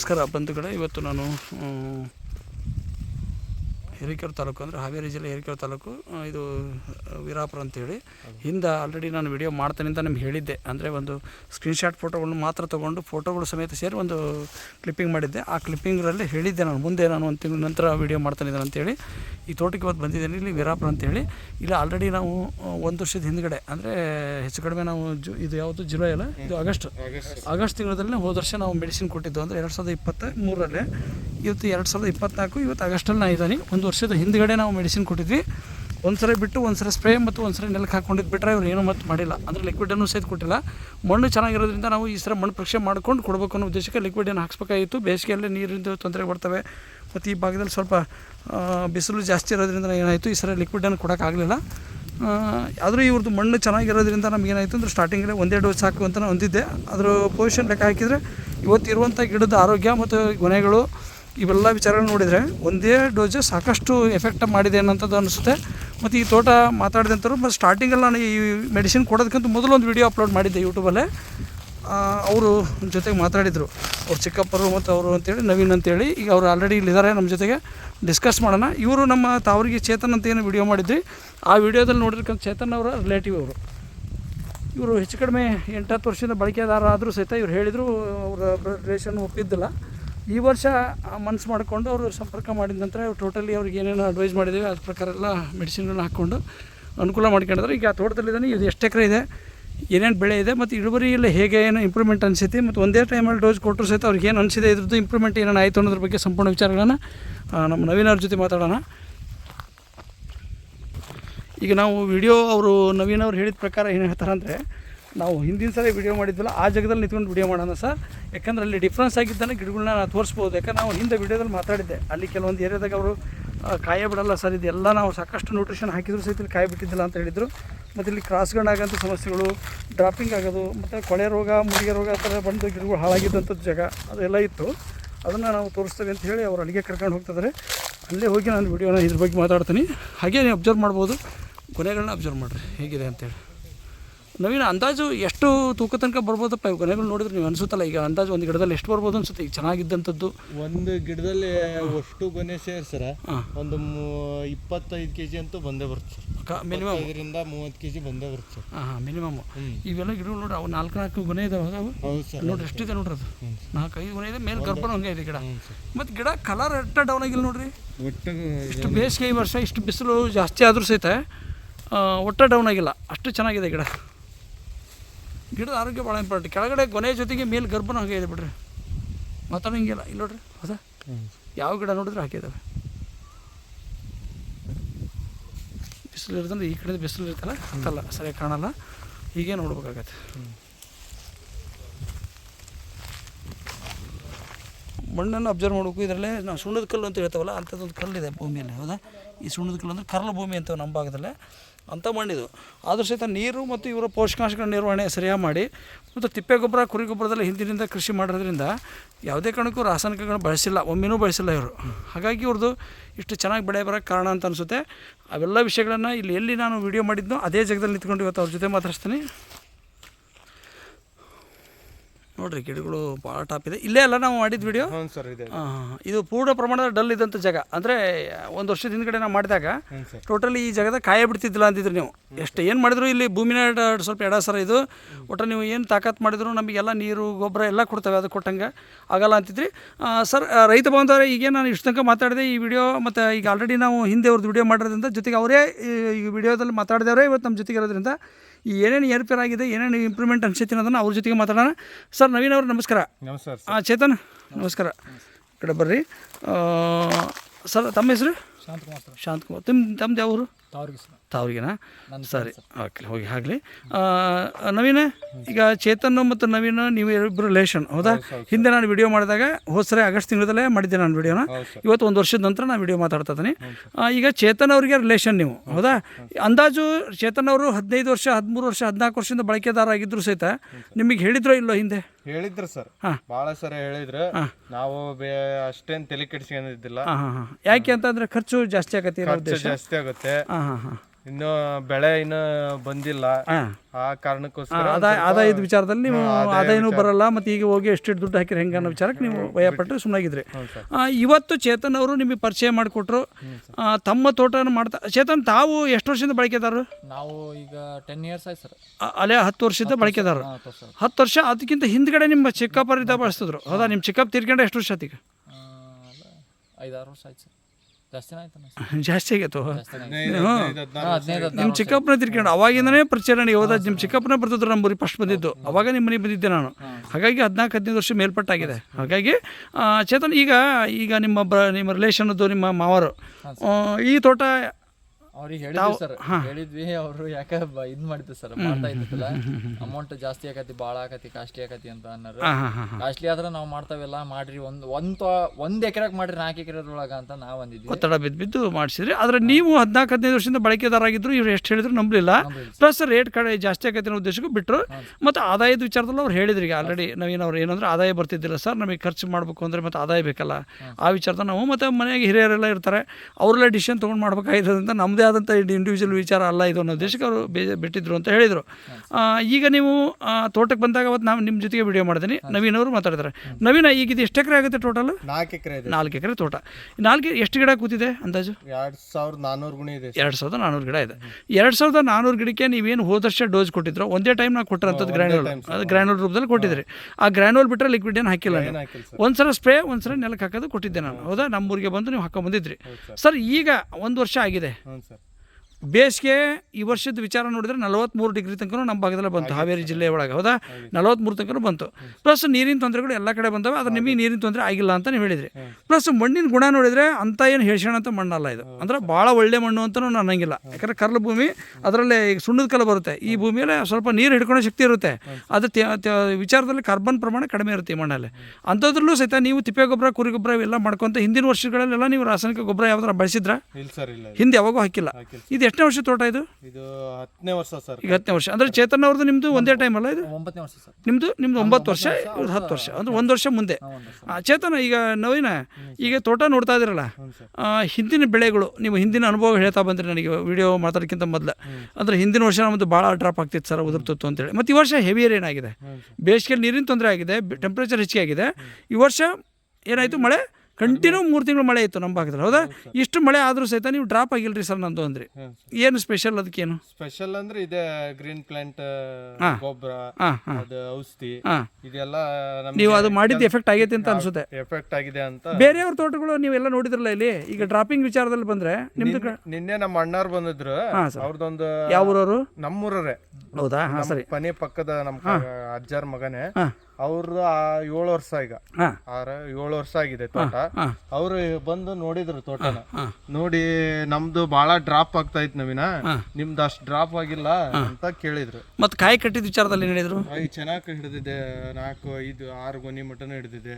ನಮಸ್ಕಾರ ಬಂಧುಗಳೇ ಇವತ್ತು ನಾನು ಹಿರೇಕೆರೆ ತಾಲೂಕು ಅಂದರೆ ಹಾವೇರಿ ಜಿಲ್ಲೆ ಹಿರಿಕೆರೆ ತಾಲೂಕು ಇದು ವೀರಾಪುರ ಅಂತೇಳಿ. ಹಿಂದೆ. ಆಲ್ರೆಡಿ ನಾನು ವಿಡಿಯೋ ಮಾಡ್ತೇನೆ ಅಂತ ನಿಮ್ಗೆ ಹೇಳಿದ್ದೆ. ಅಂದರೆ ಒಂದು ಸ್ಕ್ರೀನ್ಶಾಟ್ ಫೋಟೋಗಳನ್ನ ಮಾತ್ರ ತೊಗೊಂಡು ಫೋಟೋಗಳು ಸಮೇತ ಸೇರಿ ಒಂದು ಕ್ಲಿಪ್ಪಿಂಗ್ ಮಾಡಿದ್ದೆ. ಆ ಕ್ಲಿಪ್ಪಿಂಗ್ರಲ್ಲಿ ಹೇಳಿದ್ದೆ ನಾನು ಮುಂದೆ ನಾನು ಒಂದು ತಿಂಗಳ ನಂತರ ವಿಡಿಯೋ ಮಾಡ್ತಾನೆ ಅಂತೇಳಿ. ಈ ತೋಟಕ್ಕೆ ಇವತ್ತು ಬಂದಿದ್ದೇನೆ ಇಲ್ಲಿ ವೀರಾಪುರ ಅಂತೇಳಿ. ಇಲ್ಲಿ ಆಲ್ರೆಡಿ ನಾವು ಒಂದು ವರ್ಷದ ಹಿಂದ್ಗಡೆ ಅಂದರೆ ಹೆಚ್ಚು ಕಡಿಮೆ ನಾವು ಜು ಇದು ಯಾವುದು ಜುಲೈ ಅಲ್ಲ? ಇದು ಆಗಸ್ಟ್. ಆಗಸ್ಟ್. ತಿಂಗಳಲ್ಲಿ ಹೋದ ವರ್ಷ ನಾವು ಮೆಡಿಸಿನ್ ಕೊಟ್ಟಿದ್ದು. ಅಂದರೆ ಎರಡು ಸಾವಿರದ ಇಪ್ಪತ್ತ ಮೂರರಲ್ಲಿ ಇವತ್ತು ಎರಡು ಸಾವಿರದ ಇಪ್ಪತ್ತ್ನಾಲ್ಕು ಇವತ್ತು ಆಗಸ್ಟಲ್ಲಿ ನಾನು ಇದ್ದಾನೆ. ಒಂದು ವರ್ಷದ ಹಿಂದ್ಗಡೆ ನಾವು ಮೆಡಿಸಿನ್ ಕೊಟ್ಟಿದ್ವಿ. ಒಂದು ಸರಿ ಬಿಟ್ಟು ಒಂದು ಸ್ಪ್ರೇ ಮತ್ತು ಒಂದು ಸರಿ ನೆಲಕ್ಕೆ ಹಾಕೊಂಡಿದ್ದು ಬಿಟ್ಟರೆ ಇವ್ರು ಏನೂ ಮತ್ತು ಮಾಡಿಲ್ಲ. ಅಂದರೆ ಲಿಕ್ವಿಡನ್ನು ಸಹಿತ ಕೊಟ್ಟಿಲ್ಲ. ಮಣ್ಣು ಚೆನ್ನಾಗಿರೋದ್ರಿಂದ ನಾವು ಈ ಸರ ಮಣ್ಣು ಪರೀಕ್ಷೆ ಮಾಡ್ಕೊಂಡು ಕೊಡಬೇಕು ಅನ್ನೋ ಉದ್ದೇಶಕ್ಕೆ ಲಿಕ್ವಿಡ್ ಏನು ಹಾಕ್ಸ್ಬೇಕಾಗಿತ್ತು. ಬೇಸಿಗೆಯಲ್ಲಿ ನೀರಿಂದು ತೊಂದರೆ ಬರ್ತವೆ. ಮತ್ತು ಈ ಭಾಗದಲ್ಲಿ ಸ್ವಲ್ಪ ಬಿಸಿಲು ಜಾಸ್ತಿ ಇರೋದ್ರಿಂದ ಏನಾಯಿತು? ಈ ಸಲ ಲಿಕ್ವಿಡನ್ನು ಕೊಡೋಕ್ಕಾಗಲಿಲ್ಲ ಆದರೂ ಇವ್ರದ್ದು ಮಣ್ಣು ಚೆನ್ನಾಗಿರೋದ್ರಿಂದ ನಮಗೇನಾಯಿತು ಅಂದ್ರೆ ಸ್ಟಾರ್ಟಿಂಗಲ್ಲೇ ಒಂದೇ ಡೋಸ್ ಸಾಕು ಅಂತ ನಾನು ಹೊಂದಿದ್ದೆ ಅದರ ಪೊಸಿಷನ್ ಲೆಕ್ಕ ಹಾಕಿದರೆ ಇವತ್ತಿರುವಂಥ ಗಿಡದ ಆರೋಗ್ಯ ಮತ್ತು ಕೊನೆಗಳು ಇವೆಲ್ಲ ವಿಚಾರ ನೋಡಿದರೆ ಒಂದೇ ಡೋಸ್ ಸಾಕಷ್ಟು ಎಫೆಕ್ಟ್ ಮಾಡಿದೆ ಅನ್ನೋಂಥದ್ದು ಅನಿಸುತ್ತೆ. ಮತ್ತು ಈ ತೋಟ ಮಾತಾಡಿದಂಥವ್ರು ಮತ್ತು ಸ್ಟಾರ್ಟಿಂಗಲ್ಲಿ ನಾನು ಈ ಮೆಡಿಸಿನ್ ಕೊಡೋದಕ್ಕಿಂತ ಮೊದಲು ಒಂದು ವಿಡಿಯೋ ಅಪ್ಲೋಡ್ ಮಾಡಿದ್ದೆ ಯೂಟ್ಯೂಬಲ್ಲೇ ಅವರು ಜೊತೆಗೆ ಮಾತಾಡಿದರು. ಅವ್ರ ಚಿಕ್ಕಪ್ಪರು ಮತ್ತು ಅವರು ಅಂತೇಳಿ, ನವೀನ್ ಅಂತೇಳಿ. ಈಗ ಅವರು ಆಲ್ರೆಡಿ ಇಲ್ಲಿದ್ದಾರೆ ನಮ್ಮ ಜೊತೆಗೆ. ಡಿಸ್ಕಸ್ ಮಾಡೋಣ. ಇವರು ನಮ್ಮ ತಾವರಿಗೆ ಚೇತನ್ ಅಂತ ಏನು ವಿಡಿಯೋ ಮಾಡಿದ್ವಿ ಆ ವಿಡಿಯೋದಲ್ಲಿ ನೋಡಿರ್ಕಂತ ಚೇತನ್ ಅವರ ರಿಲೇಟಿವ್ ಅವರು ಇವರು ಹೆಚ್ಚು ಕಡಿಮೆ ಎಂಟತ್ತು ವರ್ಷದಿಂದ ಬಳಕೆದಾರ ಆದರೂ ಸಹಿತ ಇವ್ರು ಹೇಳಿದರು. ಅವರ ರಿಲೇಷನ್ ಒಪ್ಪಿದ್ದಿಲ್ಲ. ಈ ವರ್ಷ ಮನಸ್ಸು ಮಾಡಿಕೊಂಡು ಅವರು ಸಂಪರ್ಕ ಮಾಡಿದ ನಂತರ ಟೋಟಲಿ ಅವ್ರಿಗೆ ಏನೇನು ಅಡ್ವೈಸ್ ಮಾಡಿದ್ದೀವಿ, ಅದ್ರ ಪ್ರಕಾರ ಎಲ್ಲ ಮೆಡಿಸಿನ್ಗಳನ್ನ ಹಾಕ್ಕೊಂಡು ಅನುಕೂಲ ಮಾಡ್ಕೊಂಡಿದ್ದಾರೆ. ಈಗ ಆ ತೋಟದಲ್ಲಿದ್ದಾನೆ, ಇದು ಎಷ್ಟು ಎಕರೆ ಇದೆ, ಏನೇನು ಬೆಳೆ ಇದೆ, ಮತ್ತು ಇಳುವರಿ ಎಲ್ಲ ಹೇಗೆ ಏನು ಇಂಪ್ರೂವ್ಮೆಂಟ್ ಅನಿಸೈತಿ, ಮತ್ತು ಒಂದೇ ಟೈಮಲ್ಲಿ ಡೋಸ್ ಕೊಟ್ಟರು ಸಹಿತ ಅವ್ರಿಗೆ ಏನು ಅನಿಸಿದೆ, ಇದ್ರದ್ದು ಇಂಪ್ರೂವ್ಮೆಂಟ್ ಏನೇನು ಆಯಿತು ಅನ್ನೋದ್ರ ಬಗ್ಗೆ ಸಂಪೂರ್ಣ ವಿಚಾರಗಳನ್ನು ನಮ್ಮ ನವೀನ್ ಅವ್ರ ಜೊತೆ ಮಾತಾಡೋಣ. ಈಗ ನಾವು ವಿಡಿಯೋ ಅವರು ನವೀನ್ ಅವ್ರು ಹೇಳಿದ ಪ್ರಕಾರ ಏನು ಹೇಳ್ತಾರೆ ಅಂದರೆ ನಾವು ಹಿಂದಿನ ಸಲ ವಿಡಿಯೋ ಮಾಡಿದ್ವಲ್ಲ, ಆ ಜಾಗದಲ್ಲಿ ನಿಂತ್ಕೊಂಡು ವಿಡಿಯೋ ಮಾಡೋಣ ಸರ್. ಯಾಕಂದ್ರೆ ಅಲ್ಲಿ ಡಿಫ್ರೆನ್ಸ್ ಆಗಿದ್ದಾನೆ ಗಿಡಗಳನ್ನ ನಾನು ತೋರಿಸ್ಬೋದು. ಯಾಕಂದ್ರೆ ನಾವು ಹಿಂದೆ ವಿಡಿಯೋದಲ್ಲಿ ಮಾತಾಡಿದ್ದೆ. ಅಲ್ಲಿ ಕೆಲವೊಂದು ಏರಿಯಾದಾಗ ಅವರು ಕಾಯೇ ಬಿಡಲ್ಲ ಸರ್ ಇದೆಲ್ಲ ನಾವು ಸಾಕಷ್ಟು ನ್ಯೂಟ್ರಿಷನ್ ಹಾಕಿದ್ರು ಸಹಿತ ಇಲ್ಲಿ ಕಾಯಿ ಬಿಟ್ಟಿದ್ದಿಲ್ಲ ಅಂತ ಹೇಳಿದರು. ಮತ್ತು ಇಲ್ಲಿ ಕ್ರಾಸ್ಗಳನ್ನಾಗಂಥ ಸಮಸ್ಯೆಗಳು ಡ್ರಾಪಿಂಗ್ ಆಗೋದು, ಮತ್ತು ಕೊಳೆ ರೋಗ ಮುಡಿಗೆ ರೋಗ, ಆ ಥರ ಬಂದು ಗಿಡಗಳು ಹಾಳಾಗಿದ್ದಂಥದ್ದು ಜಾಗ, ಅದೆಲ್ಲ ಇತ್ತು. ಅದನ್ನು ನಾವು ತೋರಿಸ್ತೇವೆ ಅಂತ ಹೇಳಿ ಅವ್ರು ಅಲ್ಲಿಗೆ ಕರ್ಕೊಂಡು ಹೋಗ್ತಿದ್ದಾರೆ. ಅಲ್ಲೇ ಹೋಗಿ ನಾನು ವಿಡಿಯೋನ ಇದ್ರ ಬಗ್ಗೆ ಮಾತಾಡ್ತೀನಿ. ಹಾಗೆ ನೀವು ಅಬ್ಸರ್ವ್ ಮಾಡ್ಬೋದು. ಕೊನೆಗಳನ್ನ ಅಬ್ಸರ್ವ್ ಮಾಡಿರಿ. ಹೇಗಿದೆ ಅಂತೇಳಿ ನವೀನ ಅಂದಾಜು ಎಷ್ಟು ತೂಕ ತನಕ ಬರ್ಬೋದಪ್ಪ ಇವು ಕೊನೆಗಳು ನೋಡಿದ್ರೆ ನೀವು ಅನಿಸುತ್ತಲ್ಲ ಈಗ ಅಂದಾಜು ಒಂದು ಗಿಡದಲ್ಲಿ ಎಷ್ಟು ಬರ್ಬೋದು ಅನ್ಸುತ್ತೆ? ಈಗ ಚೆನ್ನಾಗಿದ್ದಂಥದ್ದು. ಒಂದು ಗಿಡದಲ್ಲಿ ಅಷ್ಟು ಗೊನೆ ಸೇರ್ಸರ ಒಂದು ಇಪ್ಪತ್ತೈದು ಕೆಜಿ ಅಂತೂ ಬಂದೇ ಬರುತ್ತೆ ಸರ್. ಕ ಮಿನಿಮಮ್. ಐದರಿಂದ ಮೂವತ್ತು ಕೆಜಿ ಬಂದೇ ಬರುತ್ತೆ ಸರ್. ಹಾಂ ಮಿನಿಮಮ್. ಇವೆಲ್ಲ ಗಿಡಗಳು ನೋಡ್ರಿ ಅವು ನಾಲ್ಕು ನಾಲ್ಕು ಗೊನೆ ಇದಾವೆ. ಅವು ನೋಡ್ರಿ ಎಷ್ಟಿದೆ ನೋಡ್ರಿ ಅದು. ನಾಲ್ಕು ಐದು ಗೊನೆ ಇದೆ ಮೇಲೆ ಗರ್ಭನ ಹಂಗೆ ಇದೆ ಗಿಡ. ಮತ್ತು ಗಿಡ ಕಲರ್ ಎಟ್ಟ ಡೌನ್ ಆಗಿಲ್ಲ ನೋಡ್ರಿ? ಒಟ್ಟು ಇಷ್ಟು ಬೇಸಿಗೆ ಈ ವರ್ಷ ಇಷ್ಟು ಬಿಸಿಲು ಜಾಸ್ತಿ ಆದರೂ ಸಹಿತ ಒಟ್ಟ ಡೌನ್ ಆಗಿಲ್ಲ. ಅಷ್ಟು ಚೆನ್ನಾಗಿದೆ ಗಿಡ. ಗಿಡದ ಆರೋಗ್ಯ ಭಾಳ ಇಂಪಾರ್ಟೆಂಟ್. ಕೆಳಗಡೆ ಕೊನೆ ಜೊತೆಗೆ ಮೇಲೆ ಗರ್ಭನ ಹಾಗೆ ಇದೆ ಬಿಡ್ರಿ. ಮಾತಾಡೋಂಗಿಲ್ಲ ಇಲ್ಲ ನೋಡ್ರಿ, ಹೌದಾ? ಯಾವ ಗಿಡ ನೋಡಿದ್ರೆ ಹಾಕಿದ್ದಾವೆ ಬಿಸಿಲು ಇರ್ತಂದ್ರೆ ಈ ಕಡೆ ಬಿಸಿಲು ಇರ್ತಲ್ಲ ಅಂತಲ್ಲ, ಸರಿಯಾಗಿ ಕಾಣಲ್ಲ. ಹೀಗೆ ನೋಡ್ಬೇಕಾಗತ್ತೆ. ಮಣ್ಣನ್ನು ಅಬ್ಸರ್ವ್ ಮಾಡಬೇಕು. ಇದರಲ್ಲೇ ನಾವು ಸುಣ್ಣದ ಕಲ್ಲು ಅಂತ ಹೇಳ್ತಾವಲ್ಲ, ಅಂಥದ್ದೊಂದು ಕಲ್ಲಿದೆ ಭೂಮಿಯಲ್ಲಿ, ಹೌದಾ? ಈ ಸುಣ್ಣದ ಕಲ್ಲು ಅಂದರೆ ಕರ್ಲ ಭೂಮಿ ಅಂತ ನಮ್ಮ ಭಾಗದಲ್ಲೇ ಅಂಥ ಮಣ್ಣಿದು. ಆದರೂ ಸಹಿತ ನೀರು ಮತ್ತು ಇವರ ಪೋಷಕಾಂಶಗಳ ನಿರ್ವಹಣೆ ಸರಿಯಾಗಿ ಮಾಡಿ ಮತ್ತು ತಿಪ್ಪೆ ಗೊಬ್ಬರ, ಕುರಿ ಗೊಬ್ಬರದಲ್ಲಿ ಹಿಂದಿನಿಂದ ಕೃಷಿ ಮಾಡೋದ್ರಿಂದ ಯಾವುದೇ ಕಾರಣಕ್ಕೂ ರಾಸಾಯನಿಕಗಳನ್ನ ಬಳಸಿಲ್ಲ, ಒಮ್ಮೆನೂ ಬಳಸಿಲ್ಲ ಇವರು. ಹಾಗಾಗಿ ಇವ್ರದ್ದು ಇಷ್ಟು ಚೆನ್ನಾಗಿ ಬೆಳೆ ಬರೋಕ್ಕೆ ಕಾರಣ ಅಂತ ಅನಿಸುತ್ತೆ. ಅವೆಲ್ಲ ವಿಷಯಗಳನ್ನು ಇಲ್ಲಿ ಎಲ್ಲಿ ನಾನು ವಿಡಿಯೋ ಮಾಡಿದ್ನೋ ಅದೇ ಜಾಗದಲ್ಲಿ ನಿಂತ್ಕೊಂಡು ಇವತ್ತು ಅವ್ರ ಜೊತೆ ಮಾತಾಡ್ತೀನಿ ನೋಡಿರಿ ಗಿಡಗಳು ಭಾಳ ಟಾಪ್ ಇದೆ. ಇಲ್ಲೇ ಅಲ್ಲ ನಾವು ಮಾಡಿದ ವಿಡಿಯೋ ಹ್ಞೂ ಸರ್ ಇದೆ. ಇದು ಪೂರ್ಣ ಪ್ರಮಾಣದ ಡಲ್ ಇದ್ದಂಥ ಜಾಗ. ಅಂದರೆ ಒಂದು ವರ್ಷದ ಹಿಂದ್ಗಡೆ ನಾವು ಮಾಡಿದಾಗ ಹ್ಞೂ ಸರ್. ಟೋಟಲಿ ಈ ಜಾಗದಾಗ ಕಾಯ ಬಿಡ್ತಿದ್ದಿಲ್ಲ ಅಂತಿದ್ರು ನೀವು. ಎಷ್ಟು ಏನು ಮಾಡಿದ್ರು ಇಲ್ಲಿ ಭೂಮಿನ ಸ್ವಲ್ಪ ಎಡ ಸರ ಇದು. ಒಟ್ಟು ನೀವು ಏನು ತಾಕತ್ ಮಾಡಿದ್ರು ನಮಗೆಲ್ಲ ನೀರು ಗೊಬ್ಬರ ಎಲ್ಲ ಕೊಡ್ತವೆ ಅದು ಕೊಟ್ಟಂಗೆ ಆಗಲ್ಲ ಅಂತಿದ್ರಿ. ಆ, ಸರ್ ಆ, ರೈತ ಬಾಂಧವರೇ ಈಗ ನಾನು ಇಷ್ಟು ತನಕ ಮಾತಾಡಿದೆ ಈ ವಿಡಿಯೋ ಮತ್ತು ಈಗ ಆಲ್ರೆಡಿ ನಾವು ಹಿಂದೆ ಅವ್ರದ್ದು ವಿಡಿಯೋ ಮಾಡಿರೋದ್ರಿಂದ ಜೊತೆಗೆ ಅವರೇ ಈ ವಿಡಿಯೋದಲ್ಲಿ ಮಾತಾಡಿದವರೇ ಇವತ್ತು ನಮ್ಮ ಜೊತೆಗೆ ಇರೋದ್ರಿಂದ ಏನೇನು ಏರ್ಪೇರ್ ಆಗಿದೆ ಏನೇನು ಇಂಪ್ರೂವ್ಮೆಂಟ್ ಅನ್ಸೈತಿ ಅನ್ನೋದನ್ನು ಅವ್ರ ಜೊತೆಗೆ ಮಾತಾಡೋಣ. ಸರ್ ನವೀನ್ ಅವರು ನಮಸ್ಕಾರ. ನಮಸ್ಕಾರ ಹಾಂ ಚೇತನ್ ನಮಸ್ಕಾರ. ಕಡೆ ಬರ್ರಿ. ಸರ್ ತಮ್ಮ ಹೆಸರು? ಶಾಂತಕುಮಾರ್ ಸರ್. ಶಾಂತಕುಮಾರ್. ನಿಮ್ಮ ತಮ್ಮದು ಯಾವ ಊರು ತಾವ್ರಿಗೆ ಸರ್. ತಾವ್ರಿಗೆನಾ ಸರಿ. ಓಕೆ ಹೋಗಿ ಆಗಲಿ ನವೀನ ಈಗ ಚೇತನ್ ಮತ್ತು ನವೀನ್ ನೀವು ಇಬ್ಬರು ರಿಲೇಷನ್ ಹೌದಾ? ಹಿಂದೆ ನಾನು ವಿಡಿಯೋ ಮಾಡಿದಾಗ ಹೋದ್ಸರಿ ಆಗಸ್ಟ್ ತಿಂಗಳದಲ್ಲೇ ಮಾಡಿದ್ದೆ ನಾನು ವಿಡಿಯೋನ ಇವತ್ತು ಒಂದು ವರ್ಷದ ನಂತರ ನಾನು ವಿಡಿಯೋ ಮಾತಾಡ್ತಾ ಇದ್ದೀನಿ. ಈಗ ಚೇತನ್ ಅವರಿಗೆ ರಿಲೇಷನ್ ನೀವು ಹೌದಾ ಅಂದಾಜು ಚೇತನ್ ಅವರು ಹದಿನೈದು ವರ್ಷ ಹದಿಮೂರು ವರ್ಷ ಹದಿನಾಲ್ಕು ವರ್ಷದಿಂದ ಬಳಕೆದಾರ ಆಗಿದ್ರು ಸಹಿತ ನಿಮಗೆ ಹೇಳಿದ್ರೋ ಇಲ್ಲೋ ಹಿಂದೆ? ಹೇಳಿದ್ರು ಸರ್. ಬಹಳ ಸರಿ ಹೇಳಿದ್ರು. ನಾವು ಅಷ್ಟೇನು ತಲೆ ಕೆಡಿಸ್ಕೊಂಡಿದ್ದಿಲ್ಲ. ಯಾಕೆ ಅಂತಂದ್ರೆ ಖರ್ಚು ಜಾಸ್ತಿ ಆಗತ್ತೆ ಜಾಸ್ತಿ ಆಗುತ್ತೆ. ಇನ್ನು ಬೆಳೆ ಇನ್ನು ಬಂದಿಲ್ಲ. ಆ ಕಾರಣಕ್ಕೋಸ್ಕರ ಆದಾಯ ಆದಾಯದ ವಿಚಾರದಲ್ಲಿ ನೀವು ಆದಾಯನೂ ಬರಲ್ಲ ಮತ್ತು ಈಗ ಹೋಗಿ ಎಷ್ಟು ದುಡ್ಡು ಹಾಕಿರಿ ಹೆಂಗೆ ಅನ್ನೋ ವಿಚಾರಕ್ಕೆ ನೀವು ಭಯಪಟ್ಟರೆ ಸುಮ್ಮನಾಗಿದ್ರಿ ಆ, ಇವತ್ತು ಚೇತನ್ ಅವರು ನಿಮಗೆ ಪರಿಚಯ ಮಾಡಿಕೊಟ್ರು. ಆ, ತಮ್ಮ ತೋಟನ ಮಾಡ್ತಾ ಚೇತನ್ ತಾವು ಎಷ್ಟು ವರ್ಷದಿಂದ ಬಳಕೆದಾರರು? ನಾವು ಈಗ ಟೆನ್ ಇಯರ್ಸ್ ಆಯ್ತು ಸರ್. ಅಲ್ಲೇ ಹತ್ತು ವರ್ಷದಿಂದ ಬಳಕೆದಾರರು. ಹತ್ತು ವರ್ಷ. ಅದಕ್ಕಿಂತ ಹಿಂದ್ಗಡೆ ನಿಮ್ಮ ಚಿಕ್ಕಪ್ಪರಿದ್ದ ಬಳಸ್ತಿದ್ರು. ಹೌದಾ ನಿಮ್ಮ ಚಿಕ್ಕಪ್ಪ ತೀರ್ಕೊಂಡ್ರೆ ಎಷ್ಟು ವರ್ಷ ಐದಾರು ವರ್ಷ ಆಯ್ತು ಸರ್. ಜಾಸ್ತಿ ಆಗೈತು? ನಿಮ್ಮ ಚಿಕ್ಕಪ್ಪನ ತಿರ್ಕೊಂಡು ಅವಾಗಿಂದನೇ ಪರಿಚಯ ನನಗೆ ಹೋದ ನಿಮ್ಮ ಚಿಕ್ಕಪ್ಪನ ಬರ್ತಿದ್ರು ನಮ್ಮ ಊರಿಗೆ ಫಸ್ಟ್ ಬಂದಿದ್ದು. ಅವಾಗ ನಿಮ್ಮ ಮನೆಗೆ ಬಂದಿದ್ದೆ ನಾನು. ಹಾಗಾಗಿ ಹದಿನಾಲ್ಕು ಹದಿನೈದು ವರ್ಷ ಮೇಲ್ಪಟ್ಟಾಗಿದೆ. ಹಾಗಾಗಿ ಚೇತನ್ ಈಗ ಈಗ ನಿಮ್ಮ ಬ ನಿಮ್ಮ ರಿಲೇಷನ್ದು ನಿಮ್ಮ ಮಾವರು ಈ ತೋಟ ಅವ್ರಿಗೆ ಹೇಳಿದ್ವಿ ಸರ್. ಹೇಳಿದ್ವಿ ಅವರು ಯಾಕೆ ಇದ್ ಮಾಡಿದ್ರು ಸರ್? ಮಾಡ್ತಾ ಇದ್ದಿಲ್ಲ ಅಮೌಂಟ್ ಜಾಸ್ತಿ ಆಕತಿ ಬಾಳ ಆಕತಿ ಕಾಸ್ಟ್ಲಿ ಆಕತಿ ಅಂತ ಅನ್ನೋರು. ಕಾಸ್ಟ್ಲಿ ಆದ್ರೆ ನಾವು ಮಾಡ್ತಾವೆಲ್ಲ ಮಾಡ್ರಿ ಒಂದು ಒಂದು ಒಂದ್ ಎಕರೆಗೆ ಮಾಡ್ರಿ ನಾಲ್ಕು ಎಕರೆದೊಳಗ ಅಂತ ನಾವು ಅಂದಿದ್ವಿ. ಒತ್ತಡ ಬಿದ್ದು ಬಿದ್ದು ಮಾಡಿಸಿದ್ರಿ ಆದರೆ ನೀವು ಹದಿನಾಲ್ಕು ಹದಿನೈದು ವರ್ಷದಿಂದ ಬಳಕೆದಾರಾಗಿದ್ರು ಇವ್ರು ಎಷ್ಟು ಹೇಳಿದ್ರು ನಂಬಲಿಲ್ಲ. ಪ್ಲಸ್ ರೇಟ್ ಕಡೆ ಜಾಸ್ತಿ ಆಗತ್ತೆ ಅನ್ನೋ ಉದ್ದೇಶಕ್ಕೂ ಬಿಟ್ಟರು ಮತ್ತು ಆದಾಯದ ವಿಚಾರದಲ್ಲಿ ಅವ್ರು ಹೇಳಿದ್ರಿ ಈಗ ಆಲ್ರೆಡಿ ನಾವೇನವ್ರು ಏನಂದ್ರೆ ಆದಾಯ ಬರ್ತಿದ್ದಿಲ್ಲ ಸರ್ ನಮಗೆ ಖರ್ಚು ಮಾಡಬೇಕು ಅಂದ್ರೆ ಮತ್ತೆ ಆದಾಯ ಬೇಕಲ್ಲ. ಆ ವಿಚಾರದ ನಾವು ಮತ್ತು ಮನೆಯಾಗ ಹಿರಿಯರೆಲ್ಲ ಇರ್ತಾರೆ. ಅವರೆಲ್ಲ ಡಿಸಿಷನ್ ತೊಗೊಂಡು ಮಾಡ್ಬೇಕಾಗಿರೋದ್ರಿಂದ ನಮ್ಮದೇ ಆದಂಥ ಇಂಡಿವಿಜುವಲ್ ವಿಚಾರ ಅಲ್ಲ. ಇದು ಅನ್ನೋ ದೇಶಕ್ಕೆ ಅವರು ಬೇ ಬಿಟ್ಟಿದ್ರು ಅಂತ ಹೇಳಿದರು. ಈಗ ನೀವು ತೋಟಕ್ಕೆ ಬಂದಾಗ ಅವತ್ತು ನಾವು ನಿಮ್ಮ ಜೊತೆಗೆ ವಿಡಿಯೋ ಮಾಡಿದ್ದೀನಿ ನವೀನ್ ಅವರು ಮಾತಾಡ್ತಾರೆ ನವೀನ ಈಗ ಇದು ಎಷ್ಟು ಎಕರೆ ಆಗುತ್ತೆ ಟೋಟಲ್ ನಾಲ್ಕು ಎಕರೆ ನಾಲ್ಕು ಎಕರೆ ತೋಟ. ನಾಲ್ಕು ಎಷ್ಟು ಗಿಡ ಕೂತಿದೆ ಅಂದಾಜು? ಎರಡು ಸಾವಿರದ ನಾನ್ನೂರು ಗುಣ ಇದೆ. ಎರಡು ಸಾವಿರದ ನಾನ್ನೂರು ಗಿಡ ಇದೆ. ಎರಡು ಸಾವಿರದ ನಾನ್ನೂರು ಗಿಡಕ್ಕೆ ನೀವೇನು ಹೋದ ವರ್ಷ ಡೋಸ್ ಕೊಟ್ಟಿದ್ರು ಒಂದೇ ಟೈಮ್ ನಾವು ಕೊಟ್ಟಿರೋಂಥದ್ದು ಗ್ರ್ಯಾನ್ಯೂಲ್ ಅದು ಗ್ರ್ಯಾನ್ಯೂಲ್ ರೂಪದಲ್ಲಿ ಕೊಟ್ಟಿದ್ರಿ ಆ ಗ್ರ್ಯಾನ್ಯೂಲ್ ಬಿಟ್ಟರೆ ಲಿಕ್ವಿಡ್ ಏನು ಹಾಕಿಲ್ಲ ಒಂದ್ಸಲ ಒಂದು ಸಲ ಸ್ಪ್ರೇ ಒಂದ್ಸಲ ನೆಲಕ್ಕೆ ಹಾಕೋದು ಕೊಟ್ಟಿದ್ದೆ ನಾನು. ಹೌದಾ? ನಮ್ಮೂರಿಗೆ ಬಂದು ನೀವು ಹಾಕೊಂಡ್ ಬಂದಿದ್ರಿ. ಸರ್. ಈಗ ಒಂದು ವರ್ಷ ಆಗಿದೆ. ಬೇಸಿಗೆ ಈ ವರ್ಷದ ವಿಚಾರ ನೋಡಿದ್ರೆ ನಲವತ್ತ್ಮೂರು ಡಿಗ್ರಿ ತನಕ ನಮ್ಮ ಭಾಗದಲ್ಲೇ ಬಂತು. ಹಾವೇರಿ ಜಿಲ್ಲೆ ಒಳಗೆ. ಹೌದಾ? ನಲವತ್ತ್ಮೂರು ತನಕ ಬಂತು. ಪ್ಲಸ್ ನೀರಿನ ತೊಂದರೆಗಳು ಎಲ್ಲ ಕಡೆ ಬಂದವೆ ಆದರೆ ನಿಮಗೆ ನೀರಿನ ತೊಂದರೆ ಆಗಿಲ್ಲ ಅಂತ ನೀವು ಹೇಳಿದ್ರಿ. ಪ್ಲಸ್ ಮಣ್ಣಿನ ಗುಣ ನೋಡಿದರೆ ಅಂತ ಏನು ಹೇಳ್ಸೋಣ ಅಂತ ಮಣ್ಣಲ್ಲ ಇದು. ಅಂದ್ರೆ ಭಾಳ ಒಳ್ಳೆ ಮಣ್ಣು ಅಂತಲೂ ನಾನು ಅನ್ನಂಗಿಲ್ಲ. ಯಾಕಂದ್ರೆ ಕರ್ಲು ಭೂಮಿ ಅದರಲ್ಲೇ ಈಗ ಸುಣ್ಣದ ಕಲ್ಲು ಬರುತ್ತೆ. ಈ ಭೂಮಿಯಲ್ಲಿ ಸ್ವಲ್ಪ ನೀರು ಹಿಡ್ಕೊಳ್ಳೋ ಶಕ್ತಿ ಇರುತ್ತೆ. ಅದು ವಿಚಾರದಲ್ಲಿ ಕಾರ್ಬನ್ ಪ್ರಮಾಣ ಕಡಿಮೆ ಇರುತ್ತೆ ಈ ಮಣ್ಣಲ್ಲಿ. ಅಂಥದ್ರಲ್ಲೂ ಸಹಿತ ನೀವು ತಿಪ್ಪೆ ಗೊಬ್ಬರ ಕುರಿ ಗೊಬ್ಬರ ಇವೆಲ್ಲ ಮಾಡ್ಕೊಂತ ಹಿಂದಿನ ವರ್ಷಗಳಲ್ಲೆಲ್ಲ ನೀವು ರಾಸಾಯನಿಕ ಗೊಬ್ಬರ ಯಾವ್ದಾರ ಬಳಸಿದ್ರ? ಹಿಂದೆ ಯಾವಾಗೂ ಹಾಕಿಲ್ಲ. ಇದು ಎಷ್ಟನೇ ವರ್ಷ ತೋಟ ಇದು? ಇದು ಹತ್ತನೇ ವರ್ಷ ಸರ್. ಈಗ ಹತ್ತನೇ ವರ್ಷ. ಅಂದ್ರೆ ಚೇತನ್ ಅವ್ರದ್ದು ನಿಮ್ದು ಒಂದೇ ಟೈಮ್ ಅಲ್ಲ ಇದು? ಒಂಬತ್ತನೇ ವರ್ಷ ಸರ್. ನಿಮ್ದು ನಿಮ್ದು ಒಂಬತ್ತು ವರ್ಷ ಇವ್ರದ್ದು ಹತ್ತು ವರ್ಷ. ಅಂದ್ರೆ ಒಂದು ವರ್ಷ ಮುಂದೆ. ಆ, ಚೇತನ ಈಗ ನವೀನ ಈಗ ತೋಟ ನೋಡ್ತಾ ಇದ್ದೀರಲ್ಲ? ಆ, ಹಿಂದಿನ ಬೆಳೆಗಳು ನೀವು ಹಿಂದಿನ ಅನುಭವ ಹೇಳ್ತಾ ಬಂದ್ರೆ ನನಗೆ ವಿಡಿಯೋ ಮಾತಾಡೋಕ್ಕಿಂತ ಮೊದಲು. ಅಂದ್ರೆ ಹಿಂದಿನ ವರ್ಷ ನಮ್ಮದು ಭಾಳ ಡ್ರಾಪ್ ಆಗ್ತಿತ್ತು ಸರ್ ಉದುರ್ತಿತ್ತು ಅಂತೇಳಿ. ಮತ್ತು ಈ ವರ್ಷ ಹೆವಿಯರ್ ಏನಾಗಿದೆ? ಬೇಸಿಗೆಯಲ್ಲಿ ನೀರಿನ ತೊಂದರೆ ಆಗಿದೆ ಟೆಂಪ್ರೇಚರ್ ಹೆಚ್ಚಿಗೆ ಆಗಿದೆ. ಈ ವರ್ಷ ಏನಾಯಿತು? ಮಳೆ? ಕಂಟಿನ್ಯೂ ಮೂರು ತಿಂಗಳು ಮಳೆ ಇತ್ತು ನಮ್ಮ ಭಾಗದಲ್ಲಿ. ಹೌದಾ? ಇಷ್ಟು ಮಳೆ ಆದರೂ ಸಹಿತ ನೀವು ಡ್ರಾಪ್ ಆಗಿಲ್ರಿ ಸರ್ ನಂದು ಅಂದ್ರೆ. ಏನು ಸ್ಪೆಷಲ್ ಅದಕ್ಕೇನು? ಸ್ಪೆಷಲ್ ಅಂದ್ರೆ ಇದೆ ಗ್ರೀನ್ ಪ್ಲಾಂಟ್ ಗೊಬ್ಬರ ಔಷಧಿ ಇದೆಲ್ಲ ನೀವು ಅದು ಮಾಡಿದ್ದು ಎಫೆಕ್ಟ್ ಆಗೈತೆ ಅಂತ ಅನ್ಸುತ್ತೆ. ಎಫೆಕ್ಟ್ ಆಗಿದೆ ಅಂತ. ಬೇರೆಯವ್ರ ತೋಟಗಳು ನೀವೆಲ್ಲ ನೋಡಿದ್ರಲ್ಲ ಇಲ್ಲಿ? ಈಗ ಡ್ರಾಪಿಂಗ್ ವಿಚಾರದಲ್ಲಿ ಬಂದ್ರೆ ನಿಮ್ದು ನಿನ್ನೆ ನಮ್ಮ ಅಣ್ಣವ್ರು ಬಂದಿದ್ರು. ಅವ್ರದೊಂದು ಯಾವ ಊರವರು ನಮ್ಮೂರೇ ಹೌದಾ? ಸರಿ. ಮನೆ ಪಕ್ಕದ ನಮ್ಮ ಅಜ್ಜಾರ್ ಮಗನೇ. ಹಾಂ ಆ ಏಳು ವರ್ಷ ಈಗ. ಹಾಂ. ಆರ ಏಳು ವರ್ಷ ಆಗಿದೆ ತೋಟ. ಅವರು ಬಂದು ನೋಡಿದ್ರು ತೋಟ ನೋಡಿ ನಮ್ದು ಬಾಳ ಡ್ರಾಪ್ ಆಗ್ತಾ ಇತ್ತು ನವೀನ. ನಿಮ್ದು ಅಷ್ಟು ಡ್ರಾಪ್ ಆಗಿಲ್ಲ ಅಂತ ಕೇಳಿದ್ರು. ಮತ್ತೆ ಕಾಯಿ ಕಟ್ಟಿದ ವಿಚಾರದಲ್ಲಿ ಏನು ಹೇಳಿದ್ರು? ಐ ಚೆನ್ನಾಗಿ ಹಿಡಿದಿದೆ ನಾಲ್ಕು ಐದು ಆರು ಗೊನಿ ಮಟನ್ ಹಿಡಿದಿದೆ.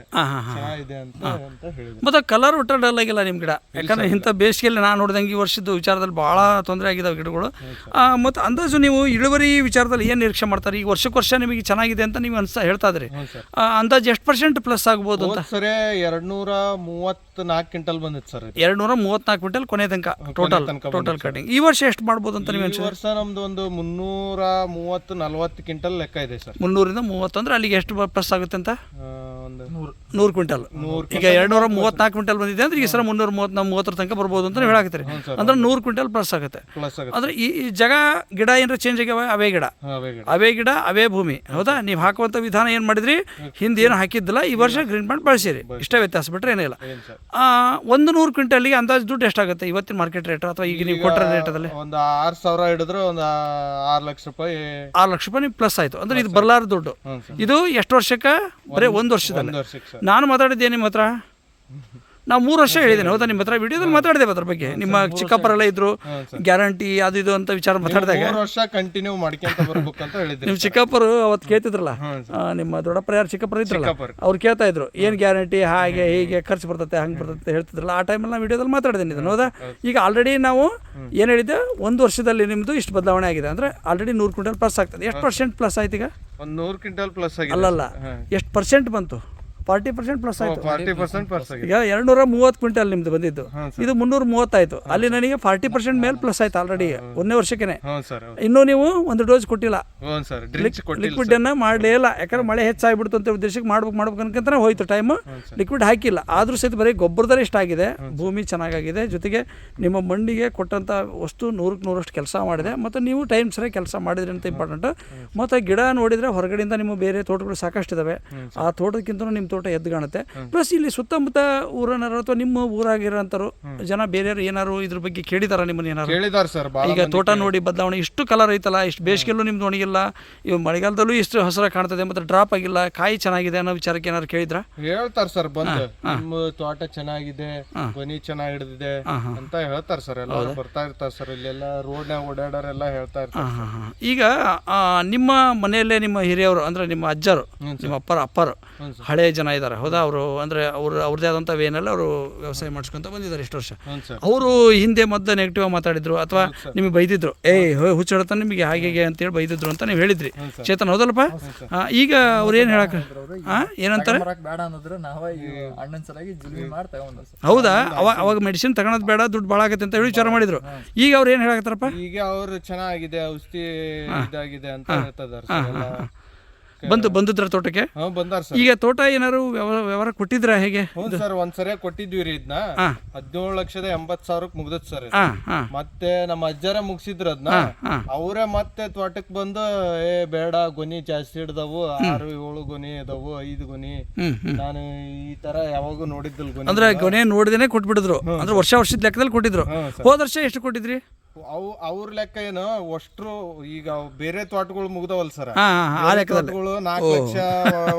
ಚೆನ್ನಾಗಿದೆ ಅಂತ ಅಂತ ಹೇಳಿದ್ರು. ಮತ್ತೆ ಕಲರ್ ಒಟ್ಟ ಡಲ್ ಆಗಿಲ್ಲ ನಿಮ್ ಗಿಡ. ಯಾಕಂದ್ರೆ ಇಂಥ ಬೇಸಿಗೆಯಲ್ಲಿ ನಾನು ನೋಡಿದಂಗೆ ಈ ವರ್ಷದ ವಿಚಾರದಲ್ಲಿ ಭಾಳ ತೊಂದರೆ ಆಗಿದ್ದಾವೆ ಗಿಡಗಳು. ಮತ್ತೆ ಅಂದಾಜು ನೀವು ಇಳುವರಿ ವಿಚಾರದಲ್ಲಿ ಏನು ನಿರೀಕ್ಷೆ ಮಾಡ್ತಾರೆ? ಈ ವರ್ಷಕ್ಕೆ ವರ್ಷ ನಿಮಗೆ ಚೆನ್ನಾಗಿದೆ ಅಂತ ನೀವು ಅನ್ಸ ಹೇಳ್ತಾ ಇದ್ರಿ. ಅಂದಾಜು ಎಷ್ಟು ಪರ್ಸೆಂಟ್ ಪ್ಲಸ್ ಆಗ್ಬೋದು ಅಂತ? ಸರ್ ಎರಡು ನೂರ ಮೂವತ್ತ್ ನಾಲ್ಕು ಕ್ವಿಂಟಲ್ ಬಂದಿತ್ತು ಸರ್. ಎರಡು ನೂರ ಮೂವತ್ನಾಲ್ಕು ಕ್ವಿಂಟಲ್ ಕೊನೆ ತನಕ ಟೋಟಲ್ ಟೋಟಲ್ ಕಟಿಂಗ್ ಈ ವರ್ಷ ಎಷ್ಟು ಮಾಡ್ಬೋದು ಅಂತ ನೀವು ಈ ವರ್ಷ ನಮ್ದು ಒಂದು ಮುನ್ನೂರ ಮೂವತ್ತು ನಲ್ವತ್ತು ಕ್ವಿಂಟಲ್ ಲೆಕ್ಕ ಇದೆ ಸರ್. ಮುನ್ನೂರಿಂದ ಮೂವತ್ತು ಅಂದ್ರೆ ಅಲ್ಲಿಗೆ ಎಷ್ಟು ಪ್ಲಸ್ ಆಗುತ್ತೆ ಅಂತ? ಒಂದು ನೂರು. ಕ್ವಿಂಟಲ್. ಈಗ ಎರಡು ನೂರ ಮೂವತ್ನಾಲ್ಕು ಕ್ವಿಂಟಲ್ ಬಂದಿದೆ ಅಂದ್ರೆ ಈ ಸಲ ಮುನ್ನೂರ ಮೂವತ್ತು ಮೂವತ್ತರ ತನಕ ಬರ್ಬೋದು ಅಂತ ಹೇಳಾಕತ್ತೀರಿ. ಅಂದ್ರೆ ನೂರು ಕ್ವಿಂಟಲ್ ಪ್ಲಸ್ ಆಗುತ್ತೆ. ಅಂದ್ರೆ ಈ ಜಗ ಗಿಡ ಏನಾರ ಚೇಂಜ್ ಆಗ್ಯಾವ? ಅವೇ ಗಿಡ. ಅವೇ ಗಿಡ. ಅವೇ ಭೂಮಿ. ಹೌದಾ? ನೀವು ಹಾಕುವಂಥ ವಿಧಾನ ಏನು ಮಾಡಿದ್ರಿ? ಹಿಂದೆ ಏನು ಹಾಕಿದ್ದಿಲ್ಲ ಈ ವರ್ಷ ಗ್ರೀನ್ ಪಾಯಿಂಟ್ ಬಳಸಿರಿ. ಇಷ್ಟೇ ವ್ಯತ್ಯಾಸ ಬಿಟ್ರೆ ಏನಿಲ್ಲ ಒಂದು ನೂರು ಕ್ವಿಂಟಲ್ಗೆ ಅಂದಾಜು ದುಡ್ಡು ಎಷ್ಟಾಗುತ್ತೆ ಇವತ್ತಿನ ಮಾರ್ಕೆಟ್ ರೇಟ್ ಅಥವಾ ಈಗ ನೀವು ಕೊಟ್ಟರೆ ರೇಟದಲ್ಲಿ ಒಂದು ಆರು ಸಾವಿರ ಹಿಡಿದ್ರೆ ಒಂದು ಆರು ಲಕ್ಷ ರೂಪಾಯಿ ಆರು ಲಕ್ಷ ರೂಪಾಯಿ ನೀವು ಪ್ಲಸ್ ಆಯಿತು. ಅಂದ್ರೆ ಇದು ಬರಲಾರ ದುಡ್ಡು. ಇದು ಎಷ್ಟು ವರ್ಷಕ್ಕೆ? ಬರೀ ಒಂದು ವರ್ಷದಲ್ಲಿ ನಾನು ಮಾತಾಡಿದ್ದೆ ನಿಮ್ಮ ಹತ್ರ? ನಾವು ಮೂರು ವರ್ಷ ಹೇಳಿದ್ದೇನೆ ಹೌದಾ? ನಿಮ್ಮ ಹತ್ರ ವಿಡಿಯೋದಲ್ಲಿ ಮಾತಾಡಿದ್ದೇವೆ ಅದ್ರ ಬಗ್ಗೆ. ನಿಮ್ಮ ಚಿಕ್ಕಪ್ಪರೆಲ್ಲ ಇದ್ರು ಗ್ಯಾರಂಟಿ ಅದು ಇದು ಅಂತ ವಿಚಾರ ಮಾತಾಡಿದಾಗ. ವರ್ಷ ಕಂಟಿನ್ಯೂ ಮಾಡ್ಕೊಂತ ನಿಮ್ಮ ಚಿಕ್ಕಪ್ಪರು ಅವತ್ತು ಕೇಳ್ತಿದ್ರಲ್ಲ? ನಿಮ್ಮ ದೊಡ್ಡಪ್ಪರ ಯಾರು ಚಿಕ್ಕಪ್ಪರು ಇದ್ರಲ್ಲ. ಅವ್ರು ಕೇಳ್ತಾ ಇದ್ರು ಏನು ಗ್ಯಾರಂಟಿ? ಹಾಗೆ ಹೀಗೆ ಖರ್ಚು ಬರ್ತತೆ ಹಂಗೆ ಬರ್ತತೆ ಹೇಳ್ತಿದ್ರಲ್ಲ ಆ ಟೈಮಲ್ಲಿ ನಾವು ವಿಡಿಯೋದಲ್ಲಿ ಮಾತಾಡಿದ್ದೀನಿ ಇದನ್ನು ಹೌದಾ? ಈಗ ಆಲ್ರೆಡಿ ನಾವು ಏನು ಹೇಳಿದ್ದೆ ಒಂದು ವರ್ಷದಲ್ಲಿ ನಿಮ್ಮದು ಇಷ್ಟು ಬದಲಾವಣೆ ಆಗಿದೆ. ಅಂದರೆ ಆಲ್ರೆಡಿ ನೂರು ಕ್ವಿಂಟಲ್ ಪ್ಲಸ್ ಆಗ್ತದೆ. ಎಷ್ಟು ಪರ್ಸೆಂಟ್ ಪ್ಲಸ್ ಆಯ್ತು ಈಗ? ಒಂದು ನೂರು ಕ್ವಿಂಟಲ್ ಪ್ಲಸ್ ಆಗಿದೆ ಅಲ್ಲಲ್ಲ ಎಷ್ಟು ಪರ್ಸೆಂಟ್ ಬಂತು? ಫಾರ್ಟಿ ಪರ್ಸೆಂಟ್ ಪ್ಲಸ್ ಆಯಿತು. ಫಾರ್ಟಿ ಪರ್ಸೆಂಟ್ ಪರ್ಸ್ ಆಗಿದೆ. ಈಗ ಎರಡ್ನೂರ ಮೂವತ್ತು ಕ್ವಿಂಟಲ್ ನಿಮ್ದು ಬಂದಿದ್ದು. ಇದು ಮುನ್ನೂರ ಮೂವತ್ತಾಯಿತು. ಅಲ್ಲಿ ನನಗೆ ಫಾರ್ಟಿ ಪರ್ಸೆಂಟ್ ಮೇಲೆ ಪ್ಲಸ್ ಆಯ್ತು ಆಲ್ರೆಡಿ ಒಂದನೇ ವರ್ಷಕ್ಕೆ ಸರ್ ಇನ್ನೂ ನೀವು ಒಂದು ಡೋಸ್ ಕೊಟ್ಟಿಲ್ಲ. ಸರ್. ಲಿಕ್ವಿಡ್ ಅನ್ನ ಮಾಡಲೇ ಇಲ್ಲ. ಯಾಕಂದ್ರೆ ಮಳೆ ಹೆಚ್ಚಾಗ್ಬಿಡ್ತು ಅಂತ ಉದ್ದೇಶಕ್ಕೆ ಮಾಡ್ಬೇಕು ಮಾಡ್ಬೇಕು ಅನ್ಕಂತಾನೆ ಹೋಯ್ತು ಟೈಮ್ ಲಿಕ್ವಿಡ್ ಹಾಕಿಲ್ಲ. ಆದ್ರೂ ಸಹಿತ ಬರೀ ಗೊಬ್ಬರದಲ್ಲಿ ಇಷ್ಟಾಗಿದೆ ಭೂಮಿ ಚೆನ್ನಾಗಾಗಿದೆ. ಜೊತೆಗೆ ನಿಮ್ಮ ಮಣ್ಣಿಗೆ ಕೊಟ್ಟಂತ ವಸ್ತು ನೂರಕ್ಕೆ ನೂರಷ್ಟು ಕೆಲಸ ಮಾಡಿದೆ. ಮತ್ತು ನೀವು ಟೈಮ್ ಸರಿಯಾಗಿ ಕೆಲಸ ಮಾಡಿದ್ರಿ ಅಂತ ಇಂಪಾರ್ಟೆಂಟ್ ಮತ್ತು ಗಿಡ ನೋಡಿದರೆ ಹೊರಗಡೆಯಿಂದ ನಿಮ್ಮ ಬೇರೆ ತೋಟಗಳು ಸಾಕಷ್ಟು ಇದಾವೆ ಆ ತೋಟಕ್ಕಿಂತ ನಿಮ್ಮ ತೋಟ ಎದ್ದು ಕಾಣುತ್ತೆ. ಪ್ಲಸ್ ಇಲ್ಲಿ ಸುತ್ತಮುತ್ತ ಊರನ್ನಾರು ಅಥವಾ ನಿಮ್ಮ ಊರಾಗಿರೋಂಥವ್ರು ಜನ ಬೇರೆಯವರು ಏನಾರು ಇದ್ರ ಬಗ್ಗೆ ಕೇಳಿದಾರ ನಿಮ್ಮನ್ನ ಏನಾರು? ಕೇಳಿದಾರ ಸರ್ ಈಗ ತೋಟ ನೋಡಿ ಬದಲಾವಣೆ ಇಷ್ಟು ಕಲರ್ ಐತಲ್ಲ ಇಷ್ಟು ಬೇಸಿಗೆಲ್ಲೂ ನಿಮ್ದು ಒಣಗಿಲ್ಲ ಇವ್ ಮಳೆಗಾಲದಲ್ಲೂ ಇಷ್ಟು ಹಸಿರ ಕಾಣ್ತದೆ ಮತ್ತೆ ಡ್ರಾಪ್ ಆಗಿಲ್ಲ ಕಾಯಿ ಚೆನ್ನಾಗಿದೆ ಅನ್ನೋ ವಿಚಾರಕ್ಕೆ ಏನಾರು ಕೇಳಿದ್ರ? ಹೇಳ್ತಾರ ಸರ್ ಬಂದು. ನಿಮ್ಮ ತೋಟ ಚೆನ್ನಾಗಿದೆ ಬನಿ ಚೆನ್ನಾಗಿ ಹಿಡಿದಿದೆ ಅಂತ ಹೇಳ್ತಾರ ಸರ್ ಎಲ್ಲ ಬರ್ತಾ ಇರ್ತಾರ ಸರ್ ಇಲ್ಲೆಲ್ಲ ರೋಡ್ನಾಗ ಓಡಾಡೋರೆಲ್ಲ ಹೇಳ್ತಾ ಇರ್ತಾರೆ ಈಗ ನಿಮ್ಮ ಮನೆಯಲ್ಲೇ ನಿಮ್ಮ ಹಿರಿಯವರು ಅಂದ್ರೆ ನಿಮ್ಮ ಅಜ್ಜರು ನಿಮ್ಮ ಅಪ್ಪರ ಅಪ್ಪರು ಹಳೆ ಜನ ಇದ್ದಾರೆ ಹೌದಾ? ಅವರು ಅಂದರೆ ಅವರು ಅವ್ರದ್ದೇ ಆದಂಥ ವೇನಲ್ಲಿ ಅವರು ವ್ಯವಸಾಯ ಮಾಡಿಸ್ಕೊಂತ ಬಂದಿದ್ದಾರೆ ಇಷ್ಟು ವರ್ಷ. ಅವರು ಹಿಂದೆ ಮೊದಲು ನೆಗೆಟಿವ್ ಮಾತಾಡಿದ್ರು ಅಥವಾ ನಿಮಗೆ ಬೈದಿದ್ರು ಏಯ್ ಹುಚ್ಚಾಡತ ನಿಮಗೆ ಹಾಗೆ ಹೀಗೆ ಅಂತೇಳಿ ಬೈದಿದ್ರು ಅಂತ ನೀವು ಹೇಳಿದ್ರಿ. ಚೇತನ್ ಹೌದಲ್ಲಪ್ಪ? ಈಗ ಅವ್ರು ಏನು ಹೇಳಕ್ಕೆ ಹಾಂ ಏನಂತಾರೆ? ಹೌದಾ? ಅವಾಗ ಅವಾಗ ಮೆಡಿಸಿನ್ ತಗೊಳೋದು ಬೇಡ ದುಡ್ಡು ಭಾಳ ಆಗತ್ತೆ ಅಂತ ಹೇಳಿ ವಿಚಾರ ಮಾಡಿದ್ರು. ಈಗ ಅವ್ರು ಏನು ಹೇಳಕತ್ತಾರಪ್ಪ? ಈಗ ಅವ್ರು ಚೆನ್ನಾಗಿದೆ ಔಷಧಿ ಇದಾಗಿದೆ ಅಂತ ಬಂದು ಬಂದಿದ್ರ ತೋಟಕ್ಕೆ? ಹಾ ಬಂದಾರ ಸರ್. ಈಗ ತೋಟ ಏನಾರು ವ್ಯವಹಾರ ವ್ಯವಹಾರ ಕೊಟ್ಟಿದ್ರ ಹೇಗೆ? ಹ್ಞೂ ಸರ್ ಒಂದ್ಸರಿ ಕೊಟ್ಟಿದ್ವಿ ರೀ ಇದನ್ನ ಹಾ. ಹದಿನೇಳು ಲಕ್ಷದ ಎಂಬತ್ ಸಾವಿರಕ್ಕೆ ಮುಗ್ದತ್ ಸರ್ ಇದು. ಹಾಂ ಹಾಂ. ಮತ್ತೆ ನಮ್ಮ ಅಜ್ಜರ ಮುಗಿಸಿದ್ರ ಅದನ್ನ ಹಾ. ಅವರೇ ಮತ್ತೆ ತೋಟಕ್ಕೆ ಬಂದು ಏ ಬೇಡ ಗೊನಿ ಜಾಸ್ತಿ ಹಿಡ್ದವು. ಆರು ಏಳು ಗೊನಿ ಇದಾವು ಐದು ಗೊನಿ. ಹ್ಮ್ ಹ್ಮ್. ನಾನು ಈ ತರ ಯಾವಾಗೂ ನೋಡಿದ್ದಿಲ್ಲ ಗೊನಿ ಅಂದ್ರೆ ಗೊನೆ ನೋಡಿದೇನೆ ಕೊಟ್ಬಿಡಿದ್ರು. ಅಂದ್ರೆ ವರ್ಷ ವರ್ಷದ ಲೆಕ್ಕದಲ್ಲಿ ಕೊಟ್ಟಿದ್ರು. ಹೋದ ವರ್ಷ ಎಷ್ಟು ಕೊಟ್ಟಿದ್ರಿ? ಅವು ಅವ್ರ ಲೆಕ್ಕ ಏನು ಅಷ್ಟ್ರು ಈಗ ಬೇರೆ ತೋಟಗಳು ಮುಗ್ದವಲ್ ಸರ್. ಹಾಂ ಹಾಂ ಆ ಲೆಕ್ಕದಲ್ಲಿ. ತೋಟಗಳು ನಾಲ್ಕು ಲಕ್ಷ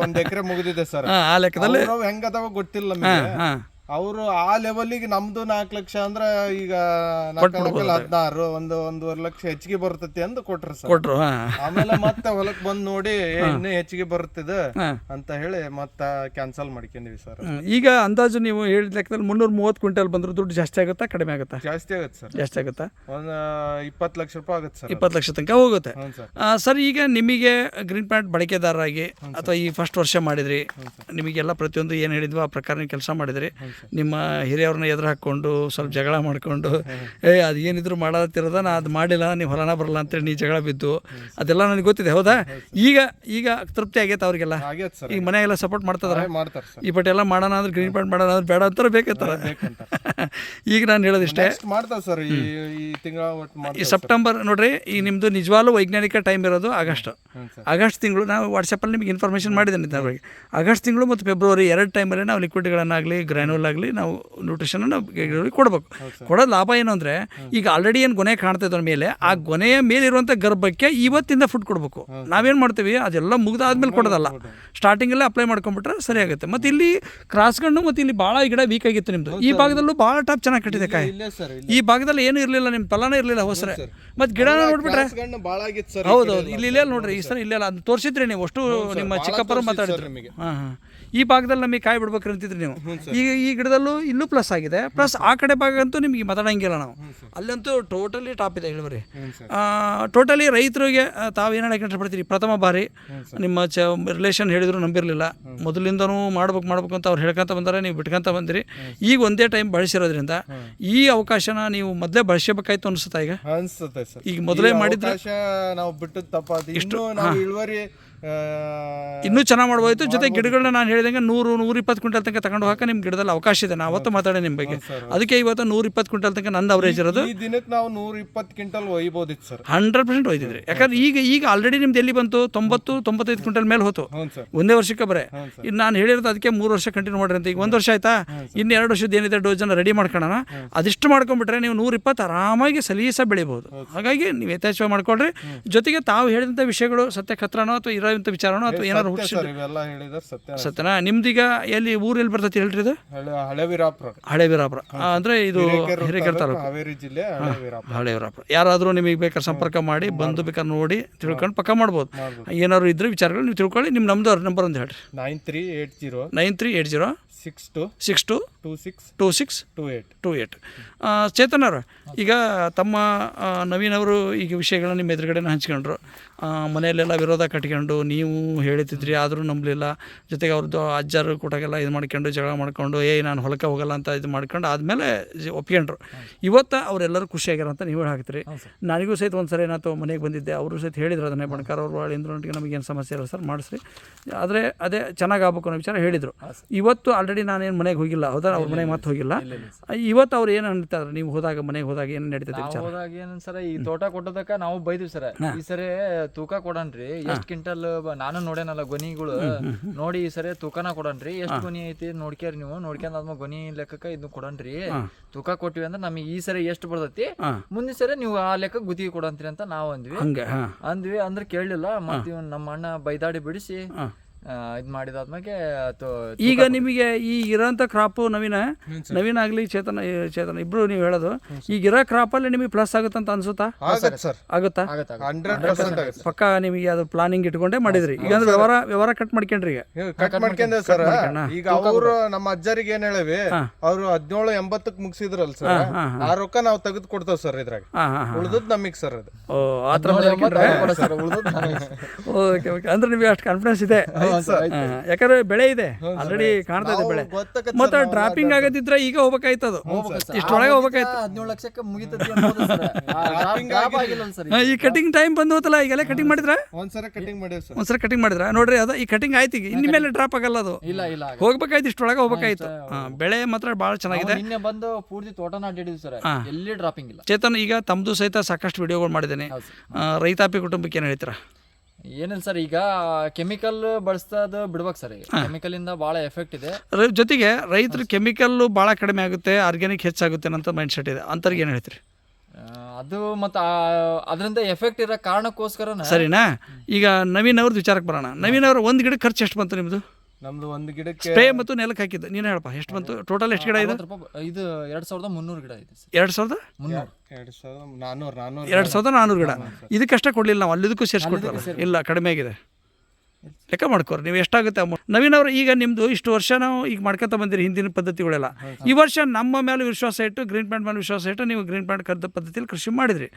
ಒಂದ್ ಎಕರೆ ಮುಗಿದಿದೆ ಸರ್. ಆ ಲೆಕ್ಕದಲ್ಲಿ? ಹೆಂಗದಾವ ಗೊತ್ತಿಲ್ಲ ನಮಗೆ. ಹಾಂ. ಅವರು ಆ ಲೆವೆಲ್ಗೆ ನಮ್ದು ನಾಲ್ಕು ಲಕ್ಷ ಅಂದ್ರೆ ಈಗ ಹದಿನಾರು ಒಂದು ಒಂದೂವರೆ ಲಕ್ಷ ಹೆಚ್ಚಿಗೆ ಬರ್ತತಿ ಅಂತ ಕೊಟ್ರು ಸರ್. ಕೊಟ್ರು ಹಾಂ. ಆಮೇಲೆ ಮತ್ತೆ ಹೊಲಕ್ ಬಂದ್ ನೋಡಿ ಏ, ಇನ್ನೂ ಹೆಚ್ಚಿಗೆ ಬರುತ್ತಿದೆ ಅಂತ ಹೇಳಿ ಮತ್ತ ಕ್ಯಾನ್ಸಲ್ ಮಾಡ್ಕೊಂಡಿವಿ ಸರ್. ಈಗ ಅಂದಾಜು ನೀವು ಹೇಳಿದ ಲೆಕ್ಕದಲ್ಲಿ ಮುನ್ನೂರ ಮೂವತ್ತು ಕ್ವಿಂಟಲ್ ಬಂದ್ರೆ ದುಡ್ಡು ಜಾಸ್ತಿ ಆಗುತ್ತಾ ಕಡಿಮೆ ಆಗುತ್ತಾ? ಜಾಸ್ತಿ ಆಗತ್ತೆ ಸರ್. ಜಾಸ್ತಿ ಆಗುತ್ತಾ? ಒಂದ್ ಇಪ್ಪತ್ತು ಲಕ್ಷ ರೂಪಾಯಿ ಆಗತ್ತೆ ಸರ್ ಇಪ್ಪತ್ತು ಲಕ್ಷ ತನಕ ಹೋಗುತ್ತೆ. ಹ್ಞೂ ಸರ್. ಆ, ಸರ್ ಈಗ ನಿಮಗೆ ಗ್ರೀನ್ ಪ್ಯಾಂಟ್ ಬಳಕೆದಾರರಾಗಿ ಅಥವಾ ಈ ಫಸ್ಟ್ ವರ್ಷ ಮಾಡಿದ್ರಿ ನಿಮಗೆಲ್ಲ ಪ್ರತಿಯೊಂದು ಏನು ಹೇಳಿದ್ವೋ ಆ ಪ್ರಕಾರ ಕೆಲಸ ಮಾಡಿದ್ರಿ. ನಿಮ್ಮ ಹಿರಿಯವ್ರನ್ನ ಎದುರು ಹಾಕ್ಕೊಂಡು ಸ್ವಲ್ಪ ಜಗಳ ಮಾಡ್ಕೊಂಡು ಏ ಅದು ಏನಿದ್ರು ಮಾಡತ್ತಿರೋದ ನಾ ಅದು ಮಾಡಿಲ್ಲ ನೀವು ಹೊಲನ ಬರಲ್ಲ ಅಂತೇಳಿ ನೀ ಜಗಳ ಬಿದ್ದು ಅದೆಲ್ಲ ನನಗೆ ಗೊತ್ತಿದೆ ಹೌದಾ? ಈಗ ಈಗ ತೃಪ್ತಿ ಆಗೈತೆ ಅವ್ರಿಗೆಲ್ಲ? ಈಗ ಮನೆಗೆಲ್ಲ ಸಪೋರ್ಟ್ ಮಾಡ್ತದಾರ ಮಾಡ್ತಾರೆ? ಈ ಪಟ್ಟೆಲ್ಲ ಮಾಡೋಣ ಅಂದ್ರೆ ಗ್ರೀನ್ ಪಾಯಿಂಟ್ ಮಾಡೋಣ ಅಂದ್ರೆ ಬೇಡ ಅಂತಾರೆ ಬೇಕಂತಾರೆ ಈಗ ನಾನು ಹೇಳೋದಿಷ್ಟೇ ಸರ್ ಈ ಸೆಪ್ಟೆಂಬರ್ ನೋಡ್ರಿ ಈ ನಿಮ್ಮದು ನಿಜವಾಗ್ಲೂ ವೈಜ್ಞಾನಿಕ ಟೈಮ್ ಇರೋದು ಆಗಸ್ಟ್. ಆಗಸ್ಟ್ ತಿಂಗಳು ನಾವು ವಾಟ್ಸಪ್ಪಲ್ಲಿ ನಿಮಗೆ ಇನ್ಫಾರ್ಮೇಷನ್ ಮಾಡಿದ್ದೇನೆ ಆಗಸ್ಟ್ ತಿಂಗಳು ಮತ್ತು ಫೆಬ್ರವರಿ ಎರಡು ಟೈಮಲ್ಲಿ ನಾವು ಲಿಕ್ವಿಡ್ಗಳನ್ನಾಗಲಿ ಗ್ರ್ಯಾನ್ಯೂಲ್ ಆಗಲಿ ನಾವು ನ್ಯೂಟ್ರಿಷನನ್ನು ನಾವು ಗಿಡಗಳಿಗೆ ಕೊಡಬೇಕು. ಕೊಡೋದು ಲಾಭ ಏನು ಅಂದರೆ ಈಗ ಆಲ್ರೆಡಿ ಏನು ಗೊನೆ ಕಾಣ್ತಾ ಇದ್ರ ಮೇಲೆ ಆ ಗೊನೆಯ ಮೇಲಿರುವಂಥ ಗರ್ಭಕ್ಕೆ ಇವತ್ತಿಂದ ಫುಡ್ ಕೊಡಬೇಕು. ನಾವೇನು ಮಾಡ್ತೀವಿ ಅದೆಲ್ಲ ಮುಗಿದಾದ್ಮೇಲೆ ಕೊಡೋದಲ್ಲ. ಸ್ಟಾರ್ಟಿಂಗಲ್ಲೇ ಅಪ್ಲೈ ಮಾಡ್ಕೊಂಡ್ಬಿಟ್ರೆ ಸರಿ ಆಗುತ್ತೆ. ಮತ್ತು ಇಲ್ಲಿ ಕ್ರಾಸ್ಗಣ್ಣು ಮತ್ತು ಇಲ್ಲಿ ಭಾಳ ಗಿಡ ವೀಕ್ ಆಗಿತ್ತು ನಿಮ್ಮದು ಈ ಭಾಗದಲ್ಲೂ ಭಾಳ ಟಾಪ್ ಚೆನ್ನಾಗಿ ಕಟ್ಟಿದೆ ಕಾಯಿ. ಈ ಭಾಗದಲ್ಲಿ ಏನು ಇರಲಿಲ್ಲ ನಿಮ್ಮ ಫಲನೇ ಇರಲಿಲ್ಲ ಹೊಸರೆ ಮತ್ತು ಗಿಡನ ನೋಡ್ಬಿಟ್ರೆ ಹೌದೌದು ಇಲ್ಲಿ ಇಲ್ಲೇ ನೋಡ್ರಿ ಈ ಸರ್ ಇಲ್ಲೆಲ್ಲ ಅದು ತೋರಿಸಿದ್ರಿ ನೀವು ಅಷ್ಟು ನಿಮ್ಮ ಚಿಕ್ಕಪ್ಪರು ಮಾತಾಡಿದ್ರು. ನಿಮಗೆ. ಹಾಂ ಹಾಂ. ಈ ಭಾಗದಲ್ಲಿ ನಮಗೆ ಕಾಯಿ ಬಿಡ್ಬೇಕು ಅಂತಿದ್ರಿ ನೀವು. ಈಗ ಈ ಗಿಡದಲ್ಲೂ ಇಲ್ಲೂ ಪ್ಲಸ್ ಆಗಿದೆ. ಪ್ಲಸ್ ಆ ಕಡೆ ಭಾಗ ಅಂತೂ ನಿಮಗೆ ಮಾತಾಡಂಗಿಲ್ಲ ನಾವು. ಅಲ್ಲಂತೂ ಟೋಟಲಿ ಟಾಪ್ ಇದೆ ಇಳುವರಿ. ಟೋಟಲಿ ರೈತರಿಗೆ ತಾವು ಏನು ಹೇಳಕ್ಕೆ ಇಷ್ಟಪಡ್ತೀರಿ ಪ್ರಥಮ ಬಾರಿ ನಿಮ್ಮ ಚ ರಿಲೇಷನ್ ಹೇಳಿದ್ರು ನಂಬಿರಲಿಲ್ಲ. ಮೊದಲಿಂದನೂ ಮಾಡ್ಬೇಕು ಮಾಡ್ಬೇಕು ಅಂತ ಅವ್ರು ಹೇಳ್ಕೊಂತ ಬಂದರೆ ನೀವು ಬಿಟ್ಕೊಂತ ಬಂದಿರಿ. ಈಗ ಒಂದೇ ಟೈಮ್ ಬಳಸಿರೋದ್ರಿಂದ ಈ ಅವಕಾಶನ ನೀವು ಮೊದಲೇ ಬಳಸಬೇಕಾಯ್ತು ಅನಿಸುತ್ತಾ ಈಗ? ಅನ್ಸುತ್ತೆ ಈಗ ಮೊದಲೇ ಮಾಡಿದ್ರೆ ನಾವು ಬಿಟ್ಟು ತಪ್ಪಾದ ನಾವು ಇಳುವರಿ ಇನ್ನೂ ಚೆನ್ನಾಗಿ ಮಾಡ್ಬೋದಿತ್ತು. ಜೊತೆ ಗಿಡಗಳನ್ನ ನಾನು ಹೇಳಿದಂಗೆ ನೂರು ನೂರ ಇಪ್ಪತ್ತು ಕ್ವಿಂಟಲ್ ತನಕ ತಗೊಂಡು ಹೋಗಕ್ಕೆ ನಿಮ್ಮ ಗಿಡದಲ್ಲಿ ಅವಕಾಶ ಇದೆ. ನಾವು ಅವತ್ತು ಮಾತಾಡಿ ನಿಮ್ಮ ಬಗ್ಗೆ. ಅದಕ್ಕೆ ಇವತ್ತು ನೂರ ಇಪ್ಪತ್ತು ಕ್ವಿಂಟಲ್ ತನಕ ನನ್ನ ಅವರೇಜ್ ಇರೋದು. ಈ ದಿನಕ್ಕೆ ನಾವು ನೂರ ಇಪ್ಪತ್ತು ಕ್ವಿಂಟಲ್ ಒಯ್ಬೋದಿತ್ತು ಸರ್. ಹಂಡ್ರೆಡ್ ಪರ್ಸೆಂಟ್ ಒಯ್ದಿದ್ರಿ. ಯಾಕಂದ್ರೆ ಈಗ ಈಗ ಆಲ್ರೆಡಿ ನಿಮ್ದು ಎಲ್ಲಿ ಬಂತು? ತೊಂಬತ್ತು ತೊಂಬತ್ತೈದು ಕ್ವಿಂಟಲ್ ಮೇಲೆ ಹೋತು. ಒಂದೇ ವರ್ಷಕ್ಕೆ ಬರೇ. ಇನ್ನು ನಾನು ಹೇಳಿರೋದು ಅದಕ್ಕೆ ಮೂರು ವರ್ಷ ಕಂಟಿನ್ಯೂ ಮಾಡ್ರಿ ಅಂತ. ಈಗ ಒಂದು ವರ್ಷ ಆಯ್ತಾ? ಇನ್ನು ಎರಡು ವರ್ಷದ ಏನಿದೆ ಡೋಸನ್ನು ರೆಡಿ ಮಾಡ್ಕೊಳ್ಳೋಣ ಅದಿಷ್ಟು ಮಾಡ್ಕೊಂಡ್ಬಿಟ್ರೆ ನೀವು ನೂರ ಇಪ್ಪತ್ತು ಆರಾಮಾಗಿ ಸಲೀಸ ಬೆಳಿಬೋದು ಹಾಗಾಗಿ ನೀವು ಯಥೇಚ್ಛವಾಗಿ ಮಾಡ್ಕೊಳ್ರಿ. ಜೊತೆಗೆ ತಾವು ಹೇಳಿದಂಥ ವಿಷಯಗಳು ಸತ್ಯ ಕತ್ರನೋ ಅಥವಾ ಇರೋಂಥ ವಿಚಾರನೋ ಅಥವಾ ಇವೆಲ್ಲ ಹೇಳಿದ್ರೆ ಸತ್ಯ ಸತ್ಯನಾ? ನಿಮ್ದೀಗ ಎಲ್ಲಿ ಊರು ಎಲ್ಲಿ ಬರ್ತೈತಿ ಹೇಳ್ರಿ ಇದು? ಹಳೆ ಹಳೆ ವೀರಾಪುರ. ಹಳೆ ವೀರಾಪುರ. ಆ, ಅಂದ್ರೆ ಇದು ಹಿರೇಕೆರೆ ತಾಲೂಕು. ಹಾವೇರಿ ಜಿಲ್ಲೆ ಹಳೆ ವೀರಾಪುರ. ಹಳೆ ವೀರಾಪುರ. ಯಾರಾದರೂ ನಿಮಗೆ ಬೇಕಾದ್ರೆ ಸಂಪರ್ಕ ಮಾಡಿ ಬಂದು ಬೇಕಾದ್ರೆ ನೋಡಿ ತಿಳ್ಕೊಂಡು ಪಕ್ಕ ಮಾಡ್ಬೋದು. ಏನಾದ್ರು ಇದ್ರೆ ವಿಚಾರಗಳು ನೀವು ತಿಳ್ಕೊಳ್ಳಿ ನಿಮ್ಮ ನಮ್ದು ನಂಬರ್ ಅಂತ ಹೇಳ್ರಿ. Nine three eight zero nine three eight zero six two six two two six two six two eight. Two eight. Chetan ಅವರು ಈಗ ತಮ್ಮ ನವೀನ್ ಅವರು ಈಗ ವಿಷಯಗಳನ್ನ ನಿಮ್ಮ ಎದುರುಗಡೆನ ಹಂಚ್ಕೊಂಡ್ರು. ಮನೆಯಲ್ಲೆಲ್ಲ ವಿರೋಧ ಕಟ್ಕೊಂಡು ನೀವು ಹೇಳ್ತಿದ್ರಿ ಆದರೂ ನಂಬಲಿಲ್ಲ. ಜೊತೆಗೆ ಅವ್ರದ್ದು ಅಜ್ಜರು ಕೂಟಾಗೆಲ್ಲ ಇದು ಮಾಡ್ಕೊಂಡು ಜಗಳ ಮಾಡ್ಕೊಂಡು ಏಯ್ ನಾನು ಹೊಲಕ್ಕೆ ಹೋಗಲ್ಲ ಅಂತ ಇದು ಮಾಡ್ಕೊಂಡು ಆದಮೇಲೆ ಒಪ್ಕೊಂಡ್ರು ಇವತ್ತು ಅವರೆಲ್ಲರೂ ಖುಷಿಯಾಗ್ಯಾರ ಅಂತ ನೀವು ಹಾಕ್ತೀರಿ ನನಗೂ ಸಹಿತ ಒಂದು ಸರಿ ಏನಾಯ್ತು ಮನೆಗೆ ಬಂದಿದ್ದೆ ಅವರು ಸಹಿತ ಹೇಳಿದ್ರು ಅದನ್ನೇ ಬಣಕಾರ ಅವರು ಇಂದ್ರೊಟ್ಟಿಗೆ ನಮಗೇನು ಸಮಸ್ಯೆ ಇಲ್ಲ ಸರ್ ಮಾಡಿಸ್ರಿ. ಆದರೆ ಅದೇ ಚೆನ್ನಾಗಿ ಆಗ್ಬೇಕು ಅನ್ನೋ ವಿಚಾರ ಹೇಳಿದರು. ಇವತ್ತು ಆಲ್ರೆಡಿ ನಾನೇನು ಮನೆಗೆ ಹೋಗಿಲ್ಲ ಹೌದಾ? ಅವ್ರ ಮನೆಗೆ ಮತ್ತೆ ಹೋಗಿಲ್ಲ. ಇವತ್ತು ಅವ್ರು ಏನು ಅಂತಾರೆ ನೀವು ಹೋದಾಗ ಮನೆಗೆ ಹೋದಾಗ ಏನು ನಡೀತದೆ ಹೋದಾಗ ಏನ್ ಸರ ಈ ತೋಟ ಕೊಟ್ಟದಕ್ಕ ನಾವು ಬೈದ್ವಿ ಸರ. ಈ ಸರಿ ತೂಕ ಕೊಡನ್ರಿ. ಎಷ್ಟ್ ಕ್ವಿಂಟಲ್ ಬ- ನಾನು ನೋಡೇನಲ್ಲ ಗೊನಿಗಳು. ನೋಡಿ ಈ ಸರಿ ತೂಕನ ಕೊಡನ್ರಿ. ಎಷ್ಟ್ ಗೊನಿ ಐತಿ ನೋಡ್ಕ್ಯಾರ ನೀವು. ನೋಡ್ಕೊಂಡ್ ಆದ್ಮೇಲೆ ಗೊನಿ ಲೆಕ್ಕಕ್ಕ ಇದನ್ನ ಕೊಡನ್ರಿ. ತೂಕ ಕೊಟ್ಟಿವಿ ಅಂದ್ರೆ ನಮಗೆ ಈ ಸರಿ ಎಷ್ಟು ಬರ್ತೈತಿ? ಮುಂದಿನ ಸರಿ ನೀವು ಆ ಲೆಕ್ಕ ಗುತ್ತಿಗೆ ಕೊಡಂತ್ರಿ ಅಂತ ನಾವು ಅಂದ್ವಿ. ಅಂದ್ವಿ ಅಂದ್ರೆ ಕೇಳಲಿಲ್ಲ ಮತ್ತೆ ನಮ್ಮ ಅಣ್ಣ ಬೈದಾಡಿ ಬಿಡಿಸಿ. ಇದು ಮಾಡಿದಾದ್ಮೇಲೆ ಈಗ ನಿಮಗೆ ಈ ಇರೋಂಥ ಕ್ರಾಪು ನವೀನ ನವೀನ ಆಗಲಿ ಚೇತನ ಚೇತನ ಇಬ್ರು ನೀವು ಹೇಳೋದು. ಈಗ ಇರೋ ಕ್ರಾಪಲ್ಲಿ ನಿಮಗೆ ಪ್ಲಸ್ ಆಗುತ್ತೆ ಅಂತ ಅನ್ಸುತ್ತಾ? ಆಗತ್ತೆ ಸರ್. ಆಗುತ್ತಾ? ಆಗತ್ತ ಆಗತ್ತ. ಹಂಡ್ರೆಡ್ ಪಕ್ಕ ನಿಮಗೆ ಅದು ಪ್ಲಾನಿಂಗ್ ಇಟ್ಕೊಂಡೇ ಮಾಡಿದ್ರಿ. ಈಗ ಅಂದ್ರೆ ವ್ಯವಹಾರ ವ್ಯವಹಾರ ಕಟ್ ಮಾಡ್ಕೊಂಡ್ರಿ ಈಗ. ಕಟ್ ಮಾಡ್ಕೊಂಡೆ ಸರ್. ಈಗ ಅವರು ನಮ್ಮ ಅಜ್ಜರಿಗೆ ಏನ್ ಹೇಳಿವಿ? ಅವರು ಹದಿನೇಳು ಎಂಬತ್ತಕ್ಕೆ ಮುಗಿಸಿದ್ರಲ್ಲ ಸರ್. ಆ ರೊಕ್ಕ ನಾವು ತೆಗೆದು ಕೊಡ್ತೇವೆ ಸರ್ ಇದ್ರಾಗ. ಹಾಂ ಹಾಂ ಹಾಂ. ಉಳ್ದದ್ ನಮಗ್ ಸರ್ ಅದು. ಓ ಆ ಥರ ಉಳ್ದದ್ದು. Okay okay. ಅಂದ್ರೆ ನಿಮಗೆ ಅಷ್ಟು ಕಾನ್ಫಿಡೆನ್ಸ್ ಇದೆ. ಯಾಕಂದ್ರೆ ಬೆಳೆ ಇದೆ. ಆಲ್ರೆಡಿ ಕಾಣ್ತಾ ಇದೆ ಬೆಳೆ. ಮತ್ತೆ ಡ್ರಾಪಿಂಗ್ ಆಗದಿದ್ರೆ ಈಗ ಹೋಗ್ಬೇಕಾಯ್ತದ ಅದು. ಇಷ್ಟೊಳಗೆ ಹೋಗ್ಬೇಕಾಯ್ತು. ಹದಿನೇಳು ಲಕ್ಷಕ್ಕೆ ಈ ಕಟಿಂಗ್ ಟೈಮ್ ಬಂದು ಹೋತಲ್ಲ ಈಗೆಲ್ಲ ಕಟಿಂಗ್ ಮಾಡಿದ್ರ? ಒಂದ್ಸಲ ಕಟಿಂಗ್ ಒಂದ್ಸಲ ಮಾಡಿದ್ರ? ನೋಡ್ರಿ ಅದ ಈ ಕಟಿಂಗ್ ಆಯ್ತು ಈಗ. ಇನ್ನು ಮೇಲೆ ಡ್ರಾಪ್ ಆಗಲ್ಲ ಅದು. ಇಲ್ಲ ಇಲ್ಲ ಆಗಲ್ಲ. ಹೋಗ್ಬೇಕಾಯ್ತು ಇಷ್ಟೊಳಗೆ ಹೋಗ್ಬೇಕಾಯ್ತು. ಬೆಳೆ ಮಾತ್ರ ಬಹಳ ಚೆನ್ನಾಗಿದೆ. ನಿನ್ನೆ ಬಂದು ಪೂರ್ತಿ ತೋಟನ ಅಡ್ಡಿದ್ವಿ ಸರ್. ಎಲ್ಲಿ ಡ್ರಾಪಿಂಗ್ ಇಲ್ಲ. ಚೇತನ್ ಈಗ ತಮ್ಮದು ಸಹಿತ ಸಾಕಷ್ಟು ವಿಡಿಯೋಗಳು ಮಾಡಿದ್ದೇನೆ. ರೈತಾಪಿ ಕುಟುಂಬಕ್ಕೆ ಏನು ಹೇಳ್ತೀರಾ? ಏನಿಲ್ಲ ಸರ್ ಈಗ ಕೆಮಿಕಲ್ ಬಳಸ್ತದ ಬಿಡ್ಬೇಕು ಸರ್ ಕೆಮಿಕಲ್ ಇಂದ ಬಹಳ ಎಫೆಕ್ಟ್ ಇದೆ. ರೈ ಜೊತೆಗೆ ರೈತರು ಕೆಮಿಕಲ್ ಭಾಳ ಕಡಿಮೆ ಆಗುತ್ತೆ ಆರ್ಗ್ಯಾನಿಕ್ ಹೆಚ್ಚಾಗುತ್ತೆ ಅಂತ ಮೈಂಡ್ ಸೆಟ್ ಇದೆ. ಅಂತರ್ಗೆ ಏನು ಹೇಳ್ತೀರಿ? ಆ, ಅದು ಮತ್ತು ಅದರಿಂದ ಎಫೆಕ್ಟ್ ಇರೋ ಕಾರಣಕ್ಕೋಸ್ಕರ ಸರಿನಾ? ಈಗ ನವೀನ್ ಅವ್ರದ್ದು ವಿಚಾರಕ್ಕೆ ಬರೋಣ. ನವೀನ್ ಅವ್ರ ಒಂದು ಗಿಡಕ್ಕೆ ಖರ್ಚು ಎಷ್ಟು ಬಂತು ನಿಮ್ಮದು ನಮ್ದು ಒಂದು ಗಿಡಕ್ಕೆ ಸ್ಪ್ರೇ ಮತ್ತು ನೆಲಕ್ಕೆ ಹಾಕಿದ್ದು. ನೀನು ಹೇಳಪ್ಪ ಎಷ್ಟು ಬಂತು? ಟೋಟಲ್ ಎಷ್ಟು ಗಿಡ ಇದೆ? ಅರವತ್ತು ರೂಪಾಯಿ ಬ- ಇದು ಎರಡ್ ಸಾವಿರದ ಮುನ್ನೂರು ಗಿಡ ಇದೆ ಸರ್. ಎರಡು ಸಾವಿರದ? ಮುನ್ನೂರು. ಎರಡ್ ಸಾವಿರದ ಎರಡು ನಾನ್ನೂರು ಗಿಡ. ಇದಕ್ಕಷ್ಟೇ ಕೊಡಲಿಲ್ಲ ನಾವು ಅಲ್ಲಿದಕ್ಕೂ ಸೇರಿಸ್ಕೊಟ್ರಲ್ಲ ಇಲ್ಲ ಕಡಿಮೆ ಆಗಿದೆ ಲೆಕ್ಕ ಮಾಡ್ಕೋರಿ ನೀವು ಎಷ್ಟಾಗುತ್ತೆ ಅಮೌಂಟ್ ನವೀನ್ ಅವರು ಈಗ ನಿಮ್ಮದು ಇಷ್ಟು ವರ್ಷ ನಾವು ಈಗ ಮಾಡ್ಕೊತ ಬಂದಿರಿ ಹಿಂದಿನ ಪದ್ಧತಿಗಳೆಲ್ಲ. ಈ ವರ್ಷ ನಮ್ಮ ಮೇಲೆ ವಿಶ್ವಾಸ ಇಟ್ಟು ಗ್ರೀನ್ ಪ್ಯಾಂಟ್ ಮೇಲೆ ವಿಶ್ವಾಸ ಇಟ್ಟು ನೀವು ಗ್ರೀನ್ ಪ್ಯಾಂಟ್ ಕರೆದ ಪದ್ಧತಿಯಲ್ಲಿ ಕೃಷಿ ಮಾಡಿದ್ರಿ.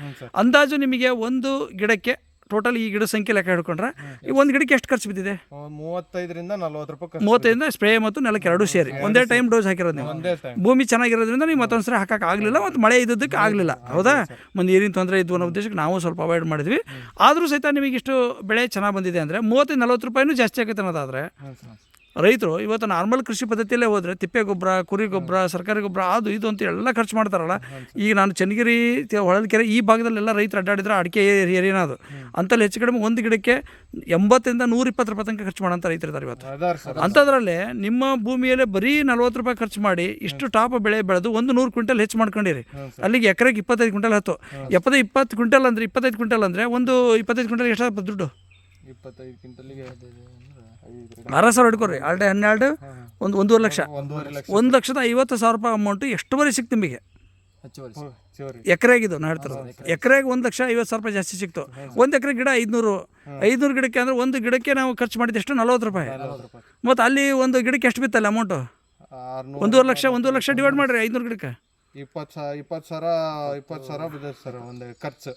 ಅಂದಾಜು ನಿಮಗೆ ಒಂದು ಗಿಡಕ್ಕೆ ಟೋಟಲ್ ಈ ಗಿಡ ಸಂಖ್ಯೆ ಲೆಕ್ಕ ಹಿಡ್ಕೊಂಡ್ರೆ ಈ ಒಂದು ಗಿಡಕ್ಕೆ ಎಷ್ಟು ಖರ್ಚು ಬಿದ್ದಿದೆ? ಮೂವತ್ತೈದರಿಂದ ನಲವತ್ತು ರೂಪಾಯಿ ಮೂವತ್ತೈದರಿಂದ ಸ್ಪ್ರೇ ಮತ್ತು ನೆಲಕ್ಕೆ ಎರಡೂ ಸೇರಿ. ಒಂದೇ ಟೈಮ್ ಡೋಸ್ ಹಾಕಿರೋದು ನೀವು. ಭೂಮಿ ಚೆನ್ನಾಗಿರೋದ್ರಿಂದ ನೀವು ಮತ್ತೊಂದು ಸರಿ ಹಾಕಕ್ಕೆ ಆಗಲಿಲ್ಲ ಮತ್ತು ಮಳೆ ಇದ್ದಕ್ಕೆ ಆಗಲಿಲ್ಲ. ಹೌದಾ? ಒಂದು ನೀರಿನ ತೊಂದರೆ ಇದ್ದು ಅನ್ನೋ ಉದ್ದೇಶಕ್ಕೆ ನಾವು ಸ್ವಲ್ಪ ಅವಾಯ್ಡ್ ಮಾಡಿದ್ವಿ. ಆದರೂ ಸಹಿತ ನಿಮಗೆ ಇಷ್ಟು ಬೆಳೆ ಚೆನ್ನಾಗಿ ಬಂದಿದೆ ಅಂದರೆ ಮೂವತ್ತೈದು ನಲ್ವತ್ತು ರೂಪಾಯಿನೂ ಜಾಸ್ತಿ ಆಗುತ್ತೆ ಅನ್ನೋದಾದರೆ ರೈತರು ಇವತ್ತು ನಾರ್ಮಲ್ ಕೃಷಿ ಪದ್ಧತಿಯಲ್ಲೇ ಹೋದರೆ ತಿಪ್ಪೆ ಗೊಬ್ಬರ ಕುರಿ ಗೊಬ್ಬರ ಸರ್ಕಾರಿ ಗೊಬ್ಬರ ಅದು ಇದು ಅಂತ ಎಲ್ಲ ಖರ್ಚು ಮಾಡ್ತಾರಲ್ಲ. ಈಗ ನಾನು ಚನ್ನಗಿರಿ ತಿ- ಹೊಳಲ್ಕೆರೆ ಈ ಭಾಗದಲ್ಲೆಲ್ಲ ರೈತರು ಅಡ್ಡಾಡಿದ್ರೆ ಅಡಿಕೆ ಏರಿಯಾನ ಅದು ಅಂತಲ್ಲಿ ಹೆಚ್ಚು ಕಡಿಮೆ ಒಂದು ಗಿಡಕ್ಕೆ ಎಂಬತ್ತರಿಂದ ನೂರಿಪ್ಪತ್ತು ರೂಪಾಯಿ ತನಕ ಖರ್ಚು ಮಾಡೋಂಥ ರೈತರು ಇದ್ದಾರೆ ಇವತ್ತು. ಅಂಥದ್ರಲ್ಲಿ ನಿಮ್ಮ ಭೂಮಿಯಲ್ಲೇ ಬರೀ ನಲ್ವತ್ತು ರೂಪಾಯಿ ಖರ್ಚು ಮಾಡಿ ಇಷ್ಟು ಟಾಪ್ ಬೆಳೆ ಬೆಳೆದು ಒಂದು ನೂರು ಕ್ವಿಂಟಲ್ ಹೆಚ್ಚು ಮಾಡ್ಕೊಂಡಿರಿ. ಅಲ್ಲಿಗೆ ಎಕರೆಗೆ ಇಪ್ಪತ್ತೈದು ಕ್ವಿಂಟಲ್ ಹತ್ತು. ಎಪ್ಪತ್ತೈದು ಇಪ್ಪತ್ತು ಕ್ವಿಂಟಲ್ ಅಂದರೆ ಇಪ್ಪತ್ತೈದು ಕ್ವಿಂಟಲ್ ಅಂದರೆ ಒಂದು ಇಪ್ಪತ್ತೈದು ಕ್ವಿಂಟಲ್ ಎಷ್ಟಾಗುತ್ತೆ ದುಡ್ಡು? ಇಪ್ಪತ್ತೈದು ಕ್ವಿಂಟಲ್ಗೆ ಆರು ಸಾವಿರ ಹಿಡ್ಕೊರಿ ಎರಡು ಹನ್ನೆರಡು ಒಂದು ಒಂದೂವರೆ ಲಕ್ಷ. ಒಂದು ಲಕ್ಷದ ಐವತ್ತು ಸಾವಿರ ರೂಪಾಯಿ ಅಮೌಂಟು ಎಷ್ಟುವರೆ ಸಿಕ್ತು ನಿಮಗೆ? ಎಕರೆಗಿದ್ದು ನಾ ಹೇಳ್ತಾರೆ ಎಕರೆಗೆ ಒಂದು ಲಕ್ಷ ಐವತ್ತು ಸಾವಿರ ರೂಪಾಯಿ ಜಾಸ್ತಿ ಸಿಕ್ತು. ಒಂದು ಎಕರೆ ಗಿಡ ಐದುನೂರು. ಐದುನೂರು ಗಿಡಕ್ಕೆ ಅಂದರೆ ಒಂದು ಗಿಡಕ್ಕೆ ನಾವು ಖರ್ಚು ಮಾಡಿದ್ದು ಎಷ್ಟು? ನಲ್ವತ್ತು ರೂಪಾಯಿ. ಮತ್ತು ಅಲ್ಲಿ ಒಂದು ಗಿಡಕ್ಕೆ ಎಷ್ಟು ಬಿತ್ತಲ್ಲ ಅಮೌಂಟು ಒಂದೂವರೆ ಲಕ್ಷ ಒಂದೂವರೆ ಲಕ್ಷ ಡಿವೈಡ್ ಮಾಡಿರಿ ಐದುನೂರು ಗಿಡಕ್ಕೆ. ಇಪ್ಪತ್ತು ಸಾವಿರ ಇಪ್ಪತ್ತು ಸಾವಿರ ಇಪ್ಪತ್ತು ಸಾವಿರ ಬಿದ್ದ ಸರ್ ಒಂದು ಖರ್ಚು.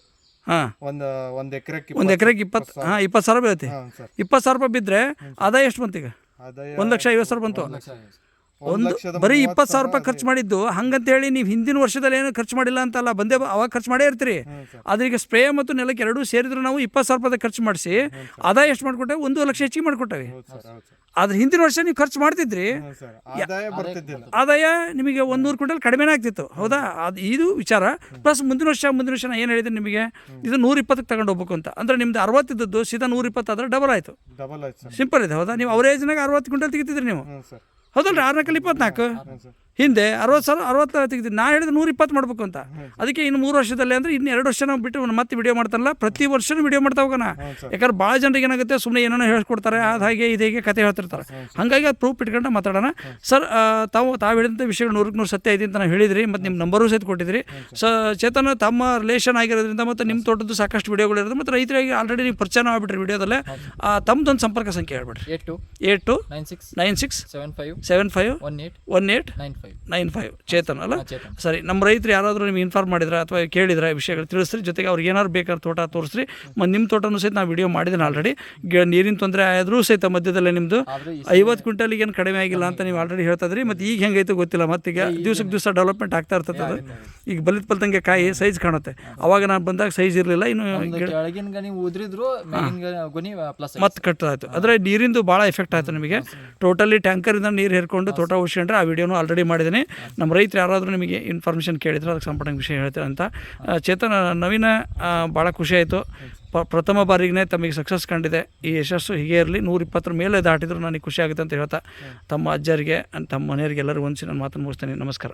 ಹಾಂ. ಒಂದು ಒಂದು ಎಕರೆಗೆ ಒಂದು ಎಕರೆಗೆ ಇಪ್ಪತ್ತು ಹಾಂ ಇಪ್ಪತ್ತು ಸಾವಿರ ಬೀಳುತ್ತೆ. ಹಾಂ ಸರ್. ಇಪ್ಪತ್ತು ಸಾವಿರ ರೂಪಾಯಿ ಬಿದ್ದರೆ ಆದಾಯ ಎಷ್ಟು ಬಂತು ಈಗ? ಆದಾಯ ಒಂದು ಲಕ್ಷ ಐವತ್ತು ಸಾವಿರ ಬಂತು. ಒಂದು ಬರೀ ಇಪ್ಪತ್ತು ಸಾವಿರ ರೂಪಾಯಿ ಖರ್ಚು ಮಾಡಿದ್ದು. ಹಂಗಂತೇಳಿ ನೀವು ಹಿಂದಿನ ವರ್ಷದಲ್ಲಿ ಏನು ಖರ್ಚು ಮಾಡಿಲ್ಲ ಅಂತಲ್ಲ ಬಂದೇ ಅವಾಗ ಖರ್ಚು ಮಾಡೇ ಇರ್ತೀರಿ. ಆದ್ರೆ ಈಗ ಸ್ಪ್ರೇ ಮತ್ತು ನೆಲಕ್ಕೆ ಎರಡೂ ಸೇರಿದ್ರು ನಾವು ಇಪ್ಪತ್ತು ಸಾವಿರ ರೂಪಾಯಿ ಖರ್ಚು ಮಾಡಿಸಿ ಆದಾಯ ಎಷ್ಟು ಮಾಡಿಕೊಟ್ಟೇವೆ ಒಂದು ಲಕ್ಷ ಹೆಚ್ಚಿಗೆ ಮಾಡಿಕೊಟ್ಟೇವೆ. ಆದ್ರೆ ಹಿಂದಿನ ವರ್ಷ ನೀವು ಖರ್ಚು ಮಾಡ್ತಿದ್ರಿ. ಆದಾಯ ನಿಮಗೆ ಒಂದೂರು ನೂರು ಕ್ವಿಂಟಲ್ ಕಡಿಮೆನೇ ಆಗ್ತಿತ್ತು. ಹೌದಾ? ಅದು ಇದು ವಿಚಾರ. ಪ್ಲಸ್ ಮುಂದಿನ ವರ್ಷ ಮುಂದಿನ ವರ್ಷ ಏನು ಹೇಳಿದೆ ನಿಮಗೆ? ಇದು ನೂರ ಇಪ್ಪತ್ತಕ್ಕೆ ತಗೊಂಡು ಹೋಗ್ಬೇಕು ಅಂತ. ಅಂದ್ರೆ ನಿಮ್ದು ಅರವತ್ತಿದ್ದದ್ದು ಸೀದಾ ನೂರ ಇಪ್ಪತ್ತಾದ್ರೆ ಡಬಲ್ ಆಯಿತು. ಡಬಲ್ ಆಯ್ತು ಸಿಂಪಲ್ ಇದೆ ಹೌದಾ? ನೀವು ಅವರೇಜ್ನಾಗ ಅರವತ್ತು ಕ್ವಿಂಟಲ್ ತೆಗಿತಿದ್ರಿ ನೀವು. ಹ್ಞೂ ಸರ್ ಹೌದಲ್ರಿ ಆರ್ನಾಕಲ್ಲಿ ಇಪ್ಪತ್ನಾಲ್ಕು ಹ್ಞೂ ಸರ್ ಹಿಂದೆ ಅರವತ್ತು ಸಾವಿರ ಅರವತ್ತು ತೆಗೆದಿದ್ದು ನಾನು ಹೇಳಿದ್ರೆ ನೂರ ಇಪ್ಪತ್ತು ಮಾಡಬೇಕು ಅಂತ. ಅದಕ್ಕೆ ಇನ್ನು ಮೂರು ವರ್ಷದಲ್ಲಿ ಅಂದರೆ ಇನ್ನು ಎರಡು ವರ್ಷ ನಾವು ಬಿಟ್ಟು ಮತ್ತೆ ವಿಡಿಯೋ ಮಾಡ್ತಾರಲ್ಲ ಪ್ರತಿ ವರ್ಷನೂ ವಿಡಿಯೋ ಮಾಡ್ತಾ ಹೋಗೋಣ. ಯಾಕಂದ್ರೆ ಭಾಳ ಜನರಿಗೆ ಏನಾಗುತ್ತೆ ಸುಮ್ಮನೆ ಏನೇನೋ ಹೇಳ್ಕೊಡ್ತಾರೆ ಅದು ಹಾಗೆ ಇದು ಹೇಗೆ ಕತೆ ಹೇಳ್ತಿರ್ತಾರೆ. ಹಾಗಾಗಿ ಅದು ಪ್ರೂಫ್ ಇಟ್ಕೊಂಡು ಮಾತಾಡೋಣ. ಸರ್. ತಾವು ತಾವು ಹೇಳಿದಂಥ ವಿಷಯಗಳು ನೂರಕ್ಕೆ ನೂರು ಸತ್ಯ ಇದೆ ಅಂತ ನಾನು ಹೇಳಿದ್ರಿ ಮತ್ತು ನಿಮ್ಮ ನಂಬರು ಸಹಿತ ಕೊಟ್ಟಿದ್ರಿ. ಸ ಚೇತನ ತಮ್ಮ ರಿಲೇಷನ್ ಆಗಿರೋದ್ರಿಂದ ಮತ್ತು ನಿಮ್ಮ ತೋಟದ್ದು ಸಾಕಷ್ಟು ವಿಡಿಯೋಗಳು ಇರೋದು ಮತ್ತು ರೈತರಿಗೆ ಆಲ್ರೆಡಿ ನೀವು ಪರಿಚಯ ಆಗ್ಬಿಟ್ರಿ ವಿಡಿಯೋದಲ್ಲೇ ತಮ್ಮದೊಂದು ಸಂಪರ್ಕ ಸಂಖ್ಯೆ ಹೇಳ್ಬಿಟ್ರಿ eight two eight two nine six nine six seven five seven five one eight one eight nine five five nine five Chetan ಅಲ್ಲ? ಚೇತನ್. ಸರಿ ನಮ್ಮ ರೈತರು ಯಾರಾದರೂ ನಿಮ್ಗೆ ಇನ್ಫಾರ್ಮ್ ಮಾಡಿದ್ರೆ ಅಥವಾ ಕೇಳಿದ್ರೆ ವಿಷಯಗಳು ತಿಳಿಸ್ರಿ ಜೊತೆಗೆ ಅವ್ರಿಗೆ ಏನಾದ್ರು ಬೇಕಾದ್ರೆ ತೋಟ ತೋರಿಸ್ರಿ. ಮತ್ತು ನಿಮ್ಮ ತೋಟನೂ ಸಹಿತ ನಾವು ವಿಡಿಯೋ ಮಾಡಿದ್ದೀನಿ ಆಲ್ರೆಡಿ ನೀರಿನ ತೊಂದರೆ ಆದರೂ ಸಹಿತ ಮಧ್ಯದಲ್ಲೇ ನಿಮ್ಮದು ಐವತ್ತು ಕ್ವಿಂಟಲ್ಗೆ ಏನು ಕಡಿಮೆ ಆಗಿಲ್ಲ ಅಂತ ನೀವು ಆಲ್ರೆಡಿ ಹೇಳ್ತಾ ಇದ್ರಿ. ಮತ್ತು ಈಗ ಹೆಂಗೈತೆ ಗೊತ್ತಿಲ್ಲ ಮತ್ತೀಗ ದಿವ್ಸಕ್ಕೆ ದಿವಸ ಡೆವಲಪ್ಮೆಂಟ್ ಆಗ್ತಾ ಇರ್ತದೆ ಅದು. ಈಗ ಬಲಿತ ಬಲ್ತಂಗೆ ಕಾಯಿ ಸೈಜ್ ಕಾಣುತ್ತೆ. ಅವಾಗ ನಾನು ಬಂದಾಗ ಸೈಜ್ ಇರಲಿಲ್ಲ ಇನ್ನು ಮತ್ತೆ ಕಟ್ಟಾಯಿತು ಆದರೆ ನೀರಿಂದು ಭಾಳ ಎಫೆಕ್ಟ್ ಆಯಿತು ನಿಮಗೆ. ಟೋಟಲಿ ಟ್ಯಾಂಕರಿಂದ ನೀರು ಹೇರ್ಕೊಂಡು ತೋಟ ಉಳಿಸ್ಕೊಂಡ್ರೆ ಆ ವಿಡಿಯೋನು ಆಲ್ರೆಡಿ ಮಾಡಿದ್ದೀನಿ. ನಮ್ಮ ರೈತರು ಯಾರಾದರೂ ನಿಮಗೆ ಇನ್ಫಾರ್ಮೇಷನ್ ಕೇಳಿದ್ರೆ ಅದಕ್ಕೆ ಸಂಪರ್ಕ ವಿಷಯ ಹೇಳ್ತಾರೆ ಅಂತ. ಚೇತನ, ನವೀನ ಭಾಳ ಖುಷಿ ಆಯಿತು. ಪ, ಪ್ರಥಮ ಬಾರಿಗೇ ತಮಗೆ ಸಕ್ಸಸ್ ಕಂಡಿದೆ. ಈ ಯಶಸ್ಸು ಹೀಗೆ ಇರಲಿ. ನೂರ ಇಪ್ಪತ್ತರ ಮೇಲೆ ದಾಟಿದ್ರು ನನಗೆ ಖುಷಿ ಆಗುತ್ತೆ ಅಂತ ಹೇಳ್ತಾ ತಮ್ಮ ಅಜ್ಜರಿಗೆ, ತಮ್ಮ ಮನೆಯವರಿಗೆ ಎಲ್ಲರಿಗೂ ಹೊಂದಿಸಿ ನಾನು ಮಾತನ್ನು ಮುಗಿಸ್ತೇನೆ. ನಮಸ್ಕಾರ.